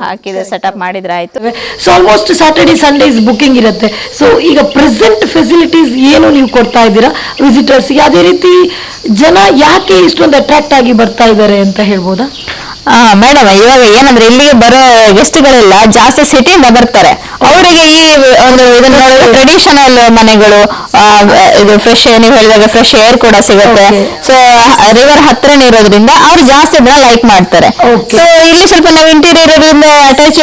ಹಾಕಿದೆ ಸೆಟಪ್ ಮಾಡಿದ್ರೆ ಆಯ್ತು so almost Saturday Sundays booking ಇರುತ್ತೆ. ಸೊ ಈಗ ಪ್ರೆಸೆಂಟ್ ಫೆಸಿಲಿಟೀಸ್ ಏನು ನೀವು ಕೊಡ್ತಾ ಇದ್ದೀರಾ? ವಿಸಿಟರ್ಸ್ ಯಾವುದೇ ರೀತಿ ಜನ ಯಾಕೆ ಇಷ್ಟೊಂದು ಅಟ್ರಾಕ್ಟ್ ಆಗಿ ಬರ್ತಾ ಇದ್ದಾರೆ ಅಂತ ಹೇಳ್ಬೋದಾ? ಮೇಡಮ್ ಇವಾಗ ಏನಂದ್ರೆ ಇಲ್ಲಿಗೆ ಬರೋ ಗೆಸ್ಟ್ಗಳೆಲ್ಲ ಜಾಸ್ತಿ ಸಿಟಿಯಿಂದ ಬರ್ತಾರೆ. ಅವರಿಗೆ ಈ ಒಂದು ಇದನ್ನ ಟ್ರೆಡಿಷನಲ್ ಮನೆಗಳು ಇದು ಫ್ರೆಶ್ ನೀವು ಹೇಳಿದಾಗ ಫ್ರೆಶ್ ಏರ್ ಕೂಡ ಸಿಗುತ್ತೆ. ಸೊ ರಿವರ್ ಹತ್ರನೇ ಇರೋದ್ರಿಂದ ಅವ್ರು ಜಾಸ್ತಿ ಇದನ್ನ ಲೈಕ್ ಮಾಡ್ತಾರೆ. ಸೊ ಇಲ್ಲಿ ಸ್ವಲ್ಪ ನಾವು ಇಂಟೀರಿಯರ್ ಇರೋದ್ರಿಂದ ಅಟ್ಯಾಚ್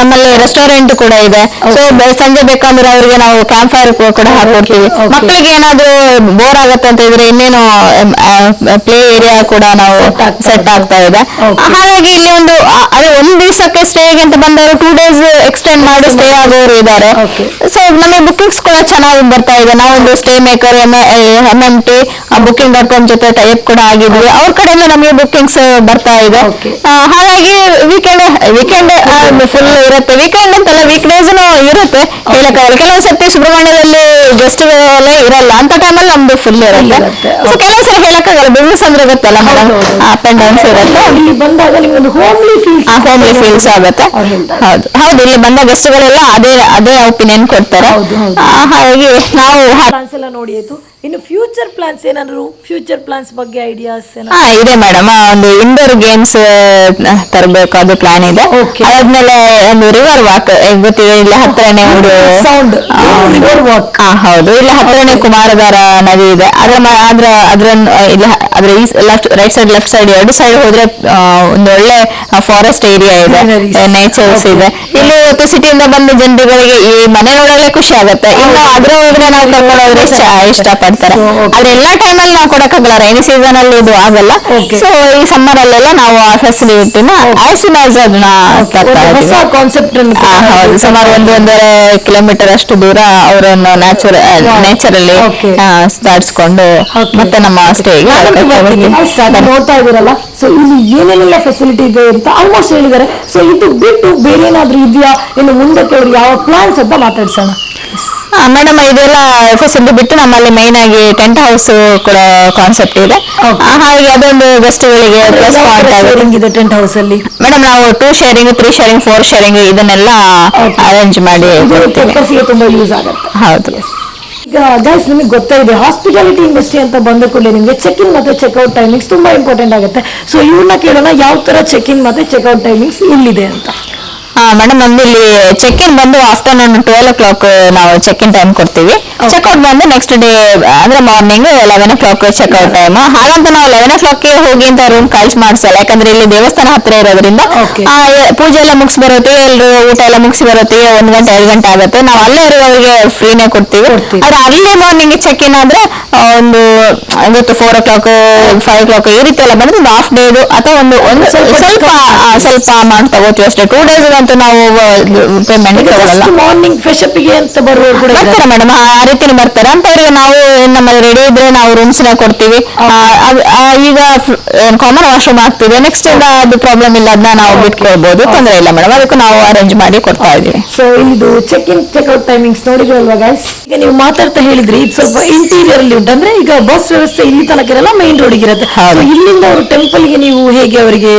ನಮ್ಮಲ್ಲಿ ರೆಸ್ಟೋರೆಂಟ್ ಕೂಡ ಇದೆ. ಸೊ ಸಂಜೆ ಬೇಕಂದ್ರೆ ಅವರಿಗೆ ನಾವು ಕ್ಯಾಂಪ್ ಫೈರ್ ಕೂಡ ಹಾಕೊಡ್ತೀವಿ. ಮಕ್ಕಳಿಗೆ ಏನಾದ್ರೂ ಬೋರ್ ಆಗತ್ತೆ ಅಂತ ಇದ್ರೆ ಇನ್ನೇನು ಪ್ಲೇ ಏರಿಯಾ ಕೂಡ ನಾವು ಸೆಟ್ ಆಗ್ತಾ ಇದೆ. ಹಾಗಾಗಿ ಇಲ್ಲಿ ಒಂದು ಅದೇ ಒಂದ್ ದಿವಸಕ್ಕೆ ಸ್ಟೇಗೆ ಅಂತ ಬಂದವರು ಟೂ ಡೇಸ್ ಎಕ್ಸ್ಟೆಂಡ್ ಮಾಡಿ ಸ್ಟೇ ಆಗೋರು ಇದ್ದಾರೆ Okay. ಸೊ ನಮಗೆ ಬುಕಿಂಗ್ಸ್ ಕೂಡ ಚೆನ್ನಾಗಿ ಬರ್ತಾ ಇದೆ. ನಾವೊಂದು stay maker M M T booking dot com ಜೊತೆ ಟೈಪ್ ಕೂಡ ಆಗಿದ್ವಿ. ಅವ್ರ ಕಡೆಯಿಂದ ನಮಗೆ ಬುಕಿಂಗ್ಸ್ ಬರ್ತಾ ಇದೆ. Okay. ಆ, ಹಾಗಾಗಿ ವೀಕೆಂಡ್ ವೀಕೆಂಡ್ ಫುಲ್ ಇರುತ್ತೆ. ವೀಕೆಂಡ್ ಅಂತಲ್ಲ ವೀಕ್ ಡೇಸ್ ಇರುತ್ತೆ. ಹೇಳಕ್ಕಾಗಲ್ಲ ಕೆಲವು ಸರ್ತಿ ಸುಬ್ರಹ್ಮಣ್ಯದಲ್ಲಿ ಗೆಸ್ಟ್ ಇರಲ್ಲ. ಅಂತ ಟೈಮಲ್ಲಿ ನಮ್ದು ಫುಲ್ ಇರುತ್ತೆ. ಇರುತ್ತೆ. ಸೊ ಕೆಲವು ಸಲ ಹೇಳಕ್ಕಾಗಲ್ಲ. ಬಿಸ್ನೆಸ್ ಅಂದ್ರೆ ಗೊತ್ತಲ್ಲ ಮೇಡಮ್ ಅಪ್ ಅಂಡ್ ಡೌನ್ಸ್ ಇರುತ್ತೆ. ಇಲ್ಲಿ ಬಂದಾಗ ಹೋಮ್ಲಿ ಫೀಲ್ಸ್ ಹೋಮ್ಲಿ ಫೀಲ್ಸ್ ಆಗುತ್ತೆ. ಹೌದು. ಹೌದು ಇಲ್ಲಿ ಬಂದ ಗೆಸ್ಟ್ಗಳೆಲ್ಲ ಅದೇ ಅದೇ ಒಪಿನಿಯನ್ ಕೊಡ್ತಾರೆ. ಹಾಗಾಗಿ ನಾವು ನೋಡಿ ಆಯ್ತು. ಇನ್ನು ಫ್ಯೂಚರ್ ಪ್ಲಾನ್ಸ್ ಏನಾದ್ರು ಫ್ಯೂಚರ್ ಪ್ಲಾನ್ಸ್ ಬಗ್ಗೆ ಐಡಿಯಾಸ್ ಹಾ ಇದೆ ಮೇಡಮ್ ಒಂದು ಇಂಡೋರ್ ಗೇಮ್ಸ್ ತರಬೇಕು ಅದು ಪ್ಲಾನ್ ಇದೆ. ಅದಾದ್ಮೇಲೆ ಒಂದು ರಿವರ್ ವಾಕ್ ಗೊತ್ತಿದೆ ಇಲ್ಲಿ ಹತ್ರನೇ ಒಂದು ಸೌಂಡ್ ರಿವರ್ ವಾಕ್ ಹೌದು. ಇಲ್ಲಿ ಹತ್ರನೇ ಕುಮಾರಧಾರ ನದಿ ಇದೆ. ಅದ್ರ ಅದ್ರ ಅದ್ರ ಇಲ್ಲಿ ಅದ್ರ ಈ left right side left side ಎರಡು ಸೈಡ್ ಹೋದ್ರೆ ಒಂದು ಒಳ್ಳೆ ಫಾರೆಸ್ಟ್ ಏರಿಯಾ ಇದೆ. ನೇಚರ್ಸ್ ಇದೆ. ಇಲ್ಲಿ ಇವತ್ತು ಸಿಟಿಯಿಂದ ಬಂದ ಜನರುಗಳಿಗೆ ಈ ಮನೆ ನೋಡಲೇ ಖುಷಿ ಆಗುತ್ತೆ. ಇನ್ನು ಅದ್ರ ಒಳಗಡೆ ನಾವು ಕರ್ಕೊಂಡು ಹೋದ್ರೆ ಇಷ್ಟ- ಇಷ್ಟಪಡ್ತಾರೆ ಆದ್ರೆ ಎಲ್ಲಾ ಟೈಮಲ್ಲಿ ನಾವು ಕೊಡಕ್ಕಾಗಲ್ಲ ರೈನಿ ಸೀಸನ್ ಅಲ್ಲಿ ಇದು ಆಗಲ್ಲ. ಸೊ ಈ ಸಮ್ಮರ್ ಅಲ್ಲೆಲ್ಲ ನಾವು ಆ ಫೆಸಿಲಿಟಿನ ಆಸ್ ಸೂನ್ ಆಸ್ ಅದನ್ನ ಹೊಸ ಕಾನ್ಸೆಪ್ಟ್ ಹೌದು. ಸುಮಾರು ಒಂದು ಒಂದೂವರೆ ಕಿಲೋಮೀಟರ್ ಅಷ್ಟು ದೂರ ಅವರನ್ನು ನ್ಯಾಚುರಲ್ ನೇಚರ್ ಅಲ್ಲಿ Okay. ಮತ್ತೆ ನಮ್ಮ ಸ್ಟೇಗೆ ನೋಡ್ತಾ ಇದೀರಲ್ಲ ಸೊ ಇಲ್ಲಿ ಏನೇನೆಲ್ಲ ಫೆಸಿಲಿಟಿ ಇದೆ ಅಂತ ಆಲ್ಮೋಸ್ಟ್ ಹೇಳಿದ್ದಾರೆ. ಸೊ ಇದು ಬಿಟ್ಟು ಬೇರೆ ಏನಾದ್ರೂ ಇದೆಯಾ? ಇನ್ನು ಮುಂದಕ್ಕೆ ಅವ್ರು ಯಾವ ಪ್ಲಾನ್ಸ್ ಅಂತ ಮಾತಾಡ್ಸೋಣ. ಮೇಡಮ್ ಇದೆಲ್ಲ ಫೆಸಿಲಿಟಿ ಬಿಟ್ಟು ನಮ್ಮಲ್ಲಿ ಮೈನ್ ಆಗಿ ಟೆಂಟ್ ಹೌಸ್ ಕೂಡ ಕಾನ್ಸೆಪ್ಟ್ ಇದೆ. ಹಾಗೆ ಅದೊಂದು ಗೆಸ್ಟ್ಗಳಿಗೆ ಪ್ಲಸ್ ಪಾಯಿಂಟ್ ಇದೆ ಟೆಂಟ್ ಹೌಸ್ ಅಲ್ಲಿ? ಮೇಡಮ್ ನಾವು two sharing three sharing four sharing ಇದನ್ನೆಲ್ಲ. ಅರೇಂಜ್ ಮಾಡಿ ತುಂಬಾ ಯೂಸ್ ಆಗುತ್ತೆ. ಹೌದು. ಈಗ ಗೈಸ್ ನಿಮಗೆ ಗೊತ್ತಾ ಇದೆ ಹಾಸ್ಪಿಟಾಲಿಟಿ ಇಂಡಸ್ಟ್ರಿ ಅಂತ ಬಂದ ಕೂಡಲೇ ನಿಮಗೆ ಚೆಕ್ ಇನ್ ಮತ್ತೆ ಚೆಕ್ಔಟ್ ಟೈಮಿಂಗ್ಸ್ ತುಂಬಾ ಇಂಪಾರ್ಟೆಂಟ್ ಆಗುತ್ತೆ. ಸೊ ಇವನ್ನ ಕೇಳೋಣ ಯಾವ ತರ ಚೆಕ್ ಇನ್ ಮತ್ತೆ ಚೆಕ್ಔಟ್ ಟೈಮಿಂಗ್ಸ್ ಇಲ್ಲಿದೆ ಅಂತ. ಮೇಡಮ್ ಇಲ್ಲಿ ಚೆಕ್ ಇನ್ ಬಂದು ಆಫ್ಟರ್ನೂನ್ ಟ್ವೆಲ್ ಓ ಕ್ಲಾಕ್ ನಾವು ಚೆಕ್ ಇನ್ ಟೈಮ್ ಕೊಡ್ತೀವಿ ಚೆಕ್ಔಟ್ ಬಂದು ನೆಕ್ಸ್ಟ್ ಡೇ ಅಂದ್ರೆ morning eleven o'clock checkout time ಹಾಗಂತ ನಾವು ಲೆವೆನ್ ಓ ಕ್ಲಾಕ್ ಹೋಗಿ ಅಂತ ರೂಮ್ ಕಾಲ್ಸ್ ಮಾಡಿಸಲ್ಲ. ಯಾಕಂದ್ರೆ ಇಲ್ಲಿ ದೇವಸ್ಥಾನ ಹತ್ರ ಇರೋದ್ರಿಂದ ಪೂಜೆ ಎಲ್ಲ ಮುಗಿಸಿ ಬರುತ್ತೆ ಎಲ್ರು ಊಟ ಎಲ್ಲ ಮುಗಿಸಿ ಬರುತ್ತೆ ಒಂದ್ ಗಂಟೆ ಎರಡು ಗಂಟೆ ಆಗುತ್ತೆ. ನಾವು ಅಲ್ಲೇ ಇರುವವರಿಗೆ ಫ್ರೀನೇ ಕೊಡ್ತೀವಿ. ಆದ್ರೆ ಅಲ್ಲೇ ಮಾರ್ನಿಂಗ್ ಚೆಕ್ ಇನ್ ಆದ್ರೆ ಒಂದು ಇವತ್ತು four o'clock five o'clock ಈ ರೀತಿ ಎಲ್ಲ ಬಂದ್ರೆ ಒಂದು ಹಾಫ್ ಡೇದು ಅಥವಾ ಒಂದು ಒಂದು ಸ್ವಲ್ಪ ಸ್ವಲ್ಪ ಅಮೌಂಟ್ ತಗೋತೀವಿ ಅಷ್ಟೇ. ಟೂ ಡೇಸ್ ಅಂತೂ ನಾವು ಪೇಮೆಂಟ್ ತಗೊಳ್ಳಲ್ಲ ಮಾರ್ನಿಂಗ್ ಫ್ರೆಶ್ ಅಪ್ಗೆ ಅಂತ ಬರುವವರು ಕೂಡ ಬರ್ತಾರೆ ಮೇಡಮ್ ಆ ರೀತಿನೇ ಬರ್ತಾರೆ. ಅಂತವ್ರಿಗೆ ನಾವು ನಮ್ಮಲ್ಲಿ ರೆಡಿ ಇದ್ರೆ ನಾವು ರೂಮ್ಸ್ನ ಕೊಡ್ತೀವಿ. ಈಗ ಕಾಮನ್ ವಾಶ್ರೂಮ್ ಆಗ್ತಿದೆ. ನೆಕ್ಸ್ಟ್ ಇಂದ ಅದು ಪ್ರಾಬ್ಲಮ್ ಇಲ್ಲ ಅದನ್ನ ನಾವು ಬಿಟ್ಕೊಳ್ಬಹುದು ತೊಂದರೆ ಇಲ್ಲ ಮೇಡಮ್ ಅದಕ್ಕೂ ನಾವು ಅರೇಂಜ್ ಮಾಡಿ ಕೊಡ್ತಾ ಇದೀವಿ ಸೊ ಇದು check in check out timings ನೋಡಿದ್ರಲ್ವಾ ಗೈಸ್ ಈಗ ನೀವು ಮಾತಾಡ್ತಾ ಹೇಳಿದ್ರಿ ಇದು ಸ್ವಲ್ಪ ಇಂಟೀರಿಯರ್ ಅಲ್ಲಿ ಉಂಟು ಅಂದ್ರೆ ಈಗ ಬಸ್ ವ್ಯವಸ್ಥೆ ಇಲ್ಲಿ ತನಕ ಇರಲ್ಲ ಮೈನ್ ರೋಡಿಗೆ ಇರುತ್ತೆ. ಇಲ್ಲಿಂದ ಅವರು ಟೆಂಪಲ್ಗೆ ನೀವು ಹೇಗೆ ಅವರಿಗೆ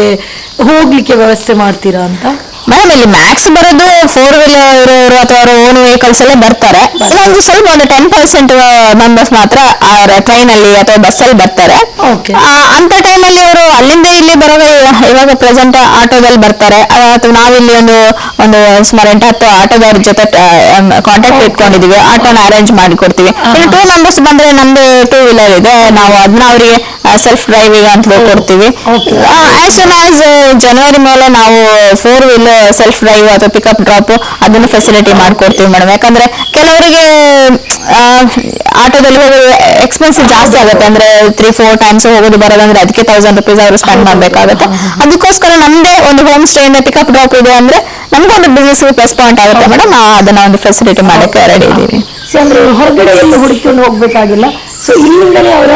ಹೋಗ್ಲಿಕ್ಕೆ ವ್ಯವಸ್ಥೆ ಮಾಡ್ತೀರಾ ಅಂತ? ಮೇಡಮ್ ಇಲ್ಲಿ ಮ್ಯಾಕ್ಸ್ ಬರೋದು ಫೋರ್ ವೀಲರ್ ಇರೋರು ಅಥವಾ ಅವ್ರ ಓನ್ ವೆಹಿಕಲ್ಸ್ ಎಲ್ಲ ಬರ್ತಾರೆ. ಒಂದು ಸ್ವಲ್ಪ ಒಂದು ಟೆನ್ ಪರ್ಸೆಂಟ್ ಮೆಂಬರ್ಸ್ ಮಾತ್ರ ಟ್ರೈನ್ ಅಲ್ಲಿ ಅಥವಾ ಬಸ್ ಅಲ್ಲಿ ಬರ್ತಾರೆ. ಓಕೆ ಆ, ಅಂತ ಟೈಮಲ್ಲಿ ಅವರು ಅಲ್ಲಿಂದ ಇಲ್ಲಿ ಬರೋ ಇವ- ಇವಾಗ ಪ್ರೆಸೆಂಟ್ ಆಟೋದಲ್ಲಿ ಬರ್ತಾರೆ. ಆ, ಅಥವಾ ನಾವಿಲ್ಲಿ ಒಂದು ಒಂದು ಸುಮಾರು ಎಂಟು ಹತ್ತು ಆಟೋದವ್ರ ಜೊತೆ ಕಾಂಟ್ಯಾಕ್ಟ್ ಇಟ್ಕೊಂಡಿದೀವಿ. ಆಟೋನ ಅರೇಂಜ್ ಮಾಡಿ ಕೊಡ್ತೀವಿ. ಇಲ್ಲಿ ಟೂ ಮೆಂಬರ್ಸ್ ಬಂದ್ರೆ ನಮ್ದು ಟೂ ವೀಲರ್ ಇದೆ. ನಾವು ಅದನ್ನ ಅವರಿಗೆ ಸೆಲ್ಫ್ ಡ್ರೈವಿಂಗ್ ಅಂತ ಕೊಡ್ತೀವಿ. ಆಸ್ ಸೂನ್ ಆಸ್ ಜನವರಿ ಮೇಲೆ ನಾವು ಫೋರ್ ವೀಲ್ ಸೆಲ್ಫ್ ಡ್ರೈವ್ ಅಥವಾ ಪಿಕಪ್ ಡ್ರಾಪ್ ಅದನ್ನು ಫೆಸಿಲಿಟಿ ಮಾಡ್ಕೊಡ್ತೀವಿ ಮೇಡಮ್ ಯಾಕಂದ್ರೆ ಕೆಲವರಿಗೆ ಆಟೋದಲ್ಲಿ ಹೋಗೋದು ಎಕ್ಸ್ಪೆನ್ಸಿವ್ ಜಾಸ್ತಿ ಆಗುತ್ತೆ. ಅಂದ್ರೆ ತ್ರೀ ಫೋರ್ ಟೈಮ್ಸ್ ಹೋಗೋದು ಬರೋದಂದ್ರೆ ಅದಕ್ಕೆ ತೌಸಂಡ್ ರುಪೀಸ್ ಅವರು ಸ್ಪೆಂಡ್ ಮಾಡಬೇಕಾಗುತ್ತೆ. ಅದಕ್ಕೋಸ್ಕರ ನಮ್ದೇ ಒಂದು ಹೋಮ್ ಸ್ಟೇ ಇಂದ ಪಿಕಪ್ ಡ್ರಾಪ್ ಇದೆ ಅಂದ್ರೆ ನಮ್ಗೊಂದು ಬಿಸ್ನೆಸ್ ಪ್ಲಸ್ ಪಾಯಿಂಟ್ ಆಗುತ್ತೆ ಮೇಡಮ್ ಅದನ್ನ ಒಂದು ಫೆಸಿಲಿಟಿ ಮಾಡಕ್ಕೆ ರೆಡಿ ಇದೀವಿ. ಸೊ ಅಂದ್ರೆ ಇವ್ರು ಹೊರಗಡೆ ಎಲ್ಲ ಹುಡುಕಿಕೊಂಡು ಹೋಗ್ಬೇಕಾಗಿಲ್ಲ. ಸೊ ಇಲ್ಲಿಂದಲೇ ಅವರ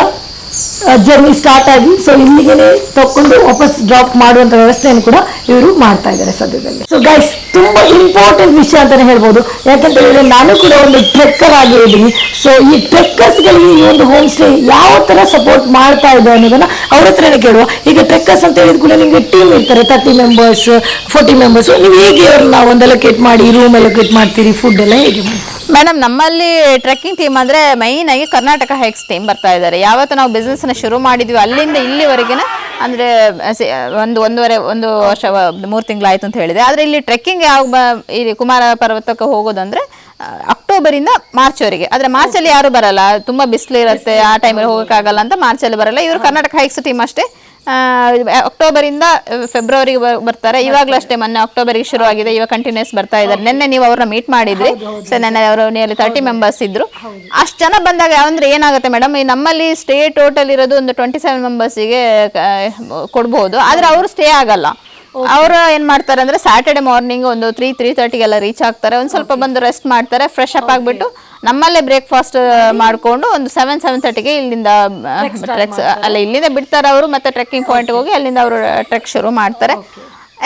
ಜರ್ನಿ ಸ್ಟಾರ್ಟ್ ಆಗಿ ಸೊ ಇಲ್ಲಿಗೆ ತಕೊಂಡು ವಾಪಸ್ ಡ್ರಾಪ್ ಮಾಡುವಂತ ವ್ಯವಸ್ಥೆಯನ್ನು ಕೂಡ ಇವರು ಮಾಡ್ತಾ ಇದ್ದಾರೆ ಸದ್ಯದಲ್ಲಿ. ಸೊ ಗೈಸ್ ತುಂಬಾ ಇಂಪಾರ್ಟೆಂಟ್ ವಿಷಯ ಅಂತಾನೆ ಹೇಳ್ಬೋದು. ಯಾಕಂತ ಹೇಳಿದ್ರೆ ನಾನು ಕೂಡ ಒಂದು ಟ್ರೆಕ್ಕರ್ ಆಗಿದ್ದೀನಿ. ಸೊ ಈ ಟ್ರೆಕ್ಕರ್ಸ್ ಗಳಿಗೆ ಈ ಒಂದು ಹೋಮ್ ಸ್ಟೇ ಯಾವ ತರ ಸಪೋರ್ಟ್ ಮಾಡ್ತಾ ಇದೆ ಅನ್ನೋದನ್ನ ಅವ್ರ ಹತ್ರನೇ ಕೇಳುವ. ಈಗ ಟ್ರೆಕ್ಕರ್ಸ್ ಅಂತ ಹೇಳಿದ ಕೂಡ ನಿಮಗೆ ಟೀಮ್ ಇರ್ತಾರೆ ತರ್ಟಿ ಮೆಂಬರ್ಸ್ ಫೋರ್ಟಿ ಮೆಂಬರ್ಸ್ ನೀವು ಹೇಗೆ ಅವ್ರನ್ನ ಒಂದು ಅಲೋಕೇಟ್ ಮಾಡಿ ರೂಮ್ ಅಲೋಕೇಟ್ ಮಾಡ್ತೀರಿ ಫುಡ್ ಎಲ್ಲ ಹೇಗೆ ಮಾಡ್ತೀರಿ? ಮೇಡಮ್ ನಮ್ಮಲ್ಲಿ ಟ್ರೆಕ್ಕಿಂಗ್ ಟೀಮ್ ಅಂದ್ರೆ ಮೈನ್ ಆಗಿ ಕರ್ನಾಟಕ ಹೈಕ್ಸ್ ಟೀಮ್ ಬರ್ತಾ ಇದ್ದಾರೆ. ಯಾವತ್ತು ನಾವು ಬಿಸ್ನೆಸ್ನ ಶುರು ಮಾಡಿದ್ವಿ ಅಲ್ಲಿಂದ ಇಲ್ಲಿವರೆಗಿನ ಅಂದ್ರೆ ಒಂದು, ಒಂದೂವರೆ, ಒಂದು ವರ್ಷ, ಮೂರು ತಿಂಗಳಾಯ್ತು ಅಂತ ಹೇಳಿದೆ. ಆದ್ರೆ ಇಲ್ಲಿ ಟ್ರೆಕ್ಕಿಂಗ್ ಯಾವ ಇಲ್ಲಿ ಕುಮಾರ ಪರ್ವತಕ್ಕೆ ಮಾರ್ಚ್ ವರೆಗೆ. ಆದ್ರೆ ಮಾರ್ಚ್ ಅಲ್ಲಿ ಯಾರು ಬರಲ್ಲ. ತುಂಬಾ ಬಿಸಿಲು ಇರುತ್ತೆ ಆ ಟೈಮಲ್ಲಿ ಹೋಗೋಕ್ಕಾಗಲ್ಲ ಅಂತ ಮಾರ್ಚ್ ಅಲ್ಲಿ ಬರಲ್ಲ. ಇವರು ಕರ್ನಾಟಕ ಹೈಕ್ಸ್ ಟೀಮ್ ಅಷ್ಟೇ. ಆ, ಅಕ್ಟೋಬರ್ ಇಂದ ಫೆಬ್ರವರಿಗೆ ಬರ್ತಾರೆ. ಇವಾಗಲೂ ಅಷ್ಟೇ ಮೊನ್ನೆ ಅಕ್ಟೋಬರ್ಗೆ ಶುರು ಆಗಿದೆ ಇವಾಗ ಕಂಟಿನ್ಯೂಸ್ ಬರ್ತಾ ಇದ್ದಾರೆ. ನಿನ್ನೆ ನೀವು ಅವ್ರನ್ನ ಮೀಟ್ ಮಾಡಿದ್ರಿ. ಸೊ ನೆನ್ನೆ ಅವರು ನಿಯರ್ಲಿ ತರ್ಟಿ ಮೆಂಬರ್ಸ್ ಇದ್ರು. ಅಷ್ಟು ಜನ ಬಂದಾಗ ಅಂದ್ರೆ ಏನಾಗುತ್ತೆ ಮೇಡಮ್ ಈ ನಮ್ಮಲ್ಲಿ ಸ್ಟೇ ಟೋಟಲ್ ಇರೋದು ಒಂದು ಟ್ವೆಂಟಿ ಸೆವೆನ್ ಮೆಂಬರ್ಸಿಗೆ ಕೊಡ್ಬೋದು. ಆದ್ರೆ ಅವರು ಸ್ಟೇ ಆಗಲ್ಲ. ಅವರು ಏನ್ ಮಾಡ್ತಾರೆ ಅಂದ್ರೆ ಸ್ಯಾಟರ್ಡೆ ಮಾರ್ನಿಂಗ್ ಒಂದು ತ್ರೀ ತ್ರೀ ತರ್ಟಿಗೆಲ್ಲ ರೀಚ್ ಆಗ್ತಾರೆ. ಒಂದ್ ಸ್ವಲ್ಪ ಬಂದು ರೆಸ್ಟ್ ಮಾಡ್ತಾರೆ. ಫ್ರೆಶ್ ಅಪ್ ಆಗ್ಬಿಟ್ಟು ನಮ್ಮಲ್ಲೇ ಬ್ರೇಕ್ಫಾಸ್ಟ್ ಮಾಡ್ಕೊಂಡು ಒಂದು ಸೆವೆನ್ ಸೆವೆನ್ ತರ್ಟಿಗೆ ಇಲ್ಲಿಂದ ಟ್ರೆಕ್ಸ್ ಅಲ್ಲ ಇಲ್ಲಿಂದ ಬಿಡ್ತಾರೆ ಅವರು ಮತ್ತೆ ಟ್ರೆಕ್ಕಿಂಗ್ ಪಾಯಿಂಟ್ಗೆ ಹೋಗಿ ಅಲ್ಲಿಂದ ಅವರು ಟ್ರೆಕ್ ಶುರು ಮಾಡ್ತಾರೆ.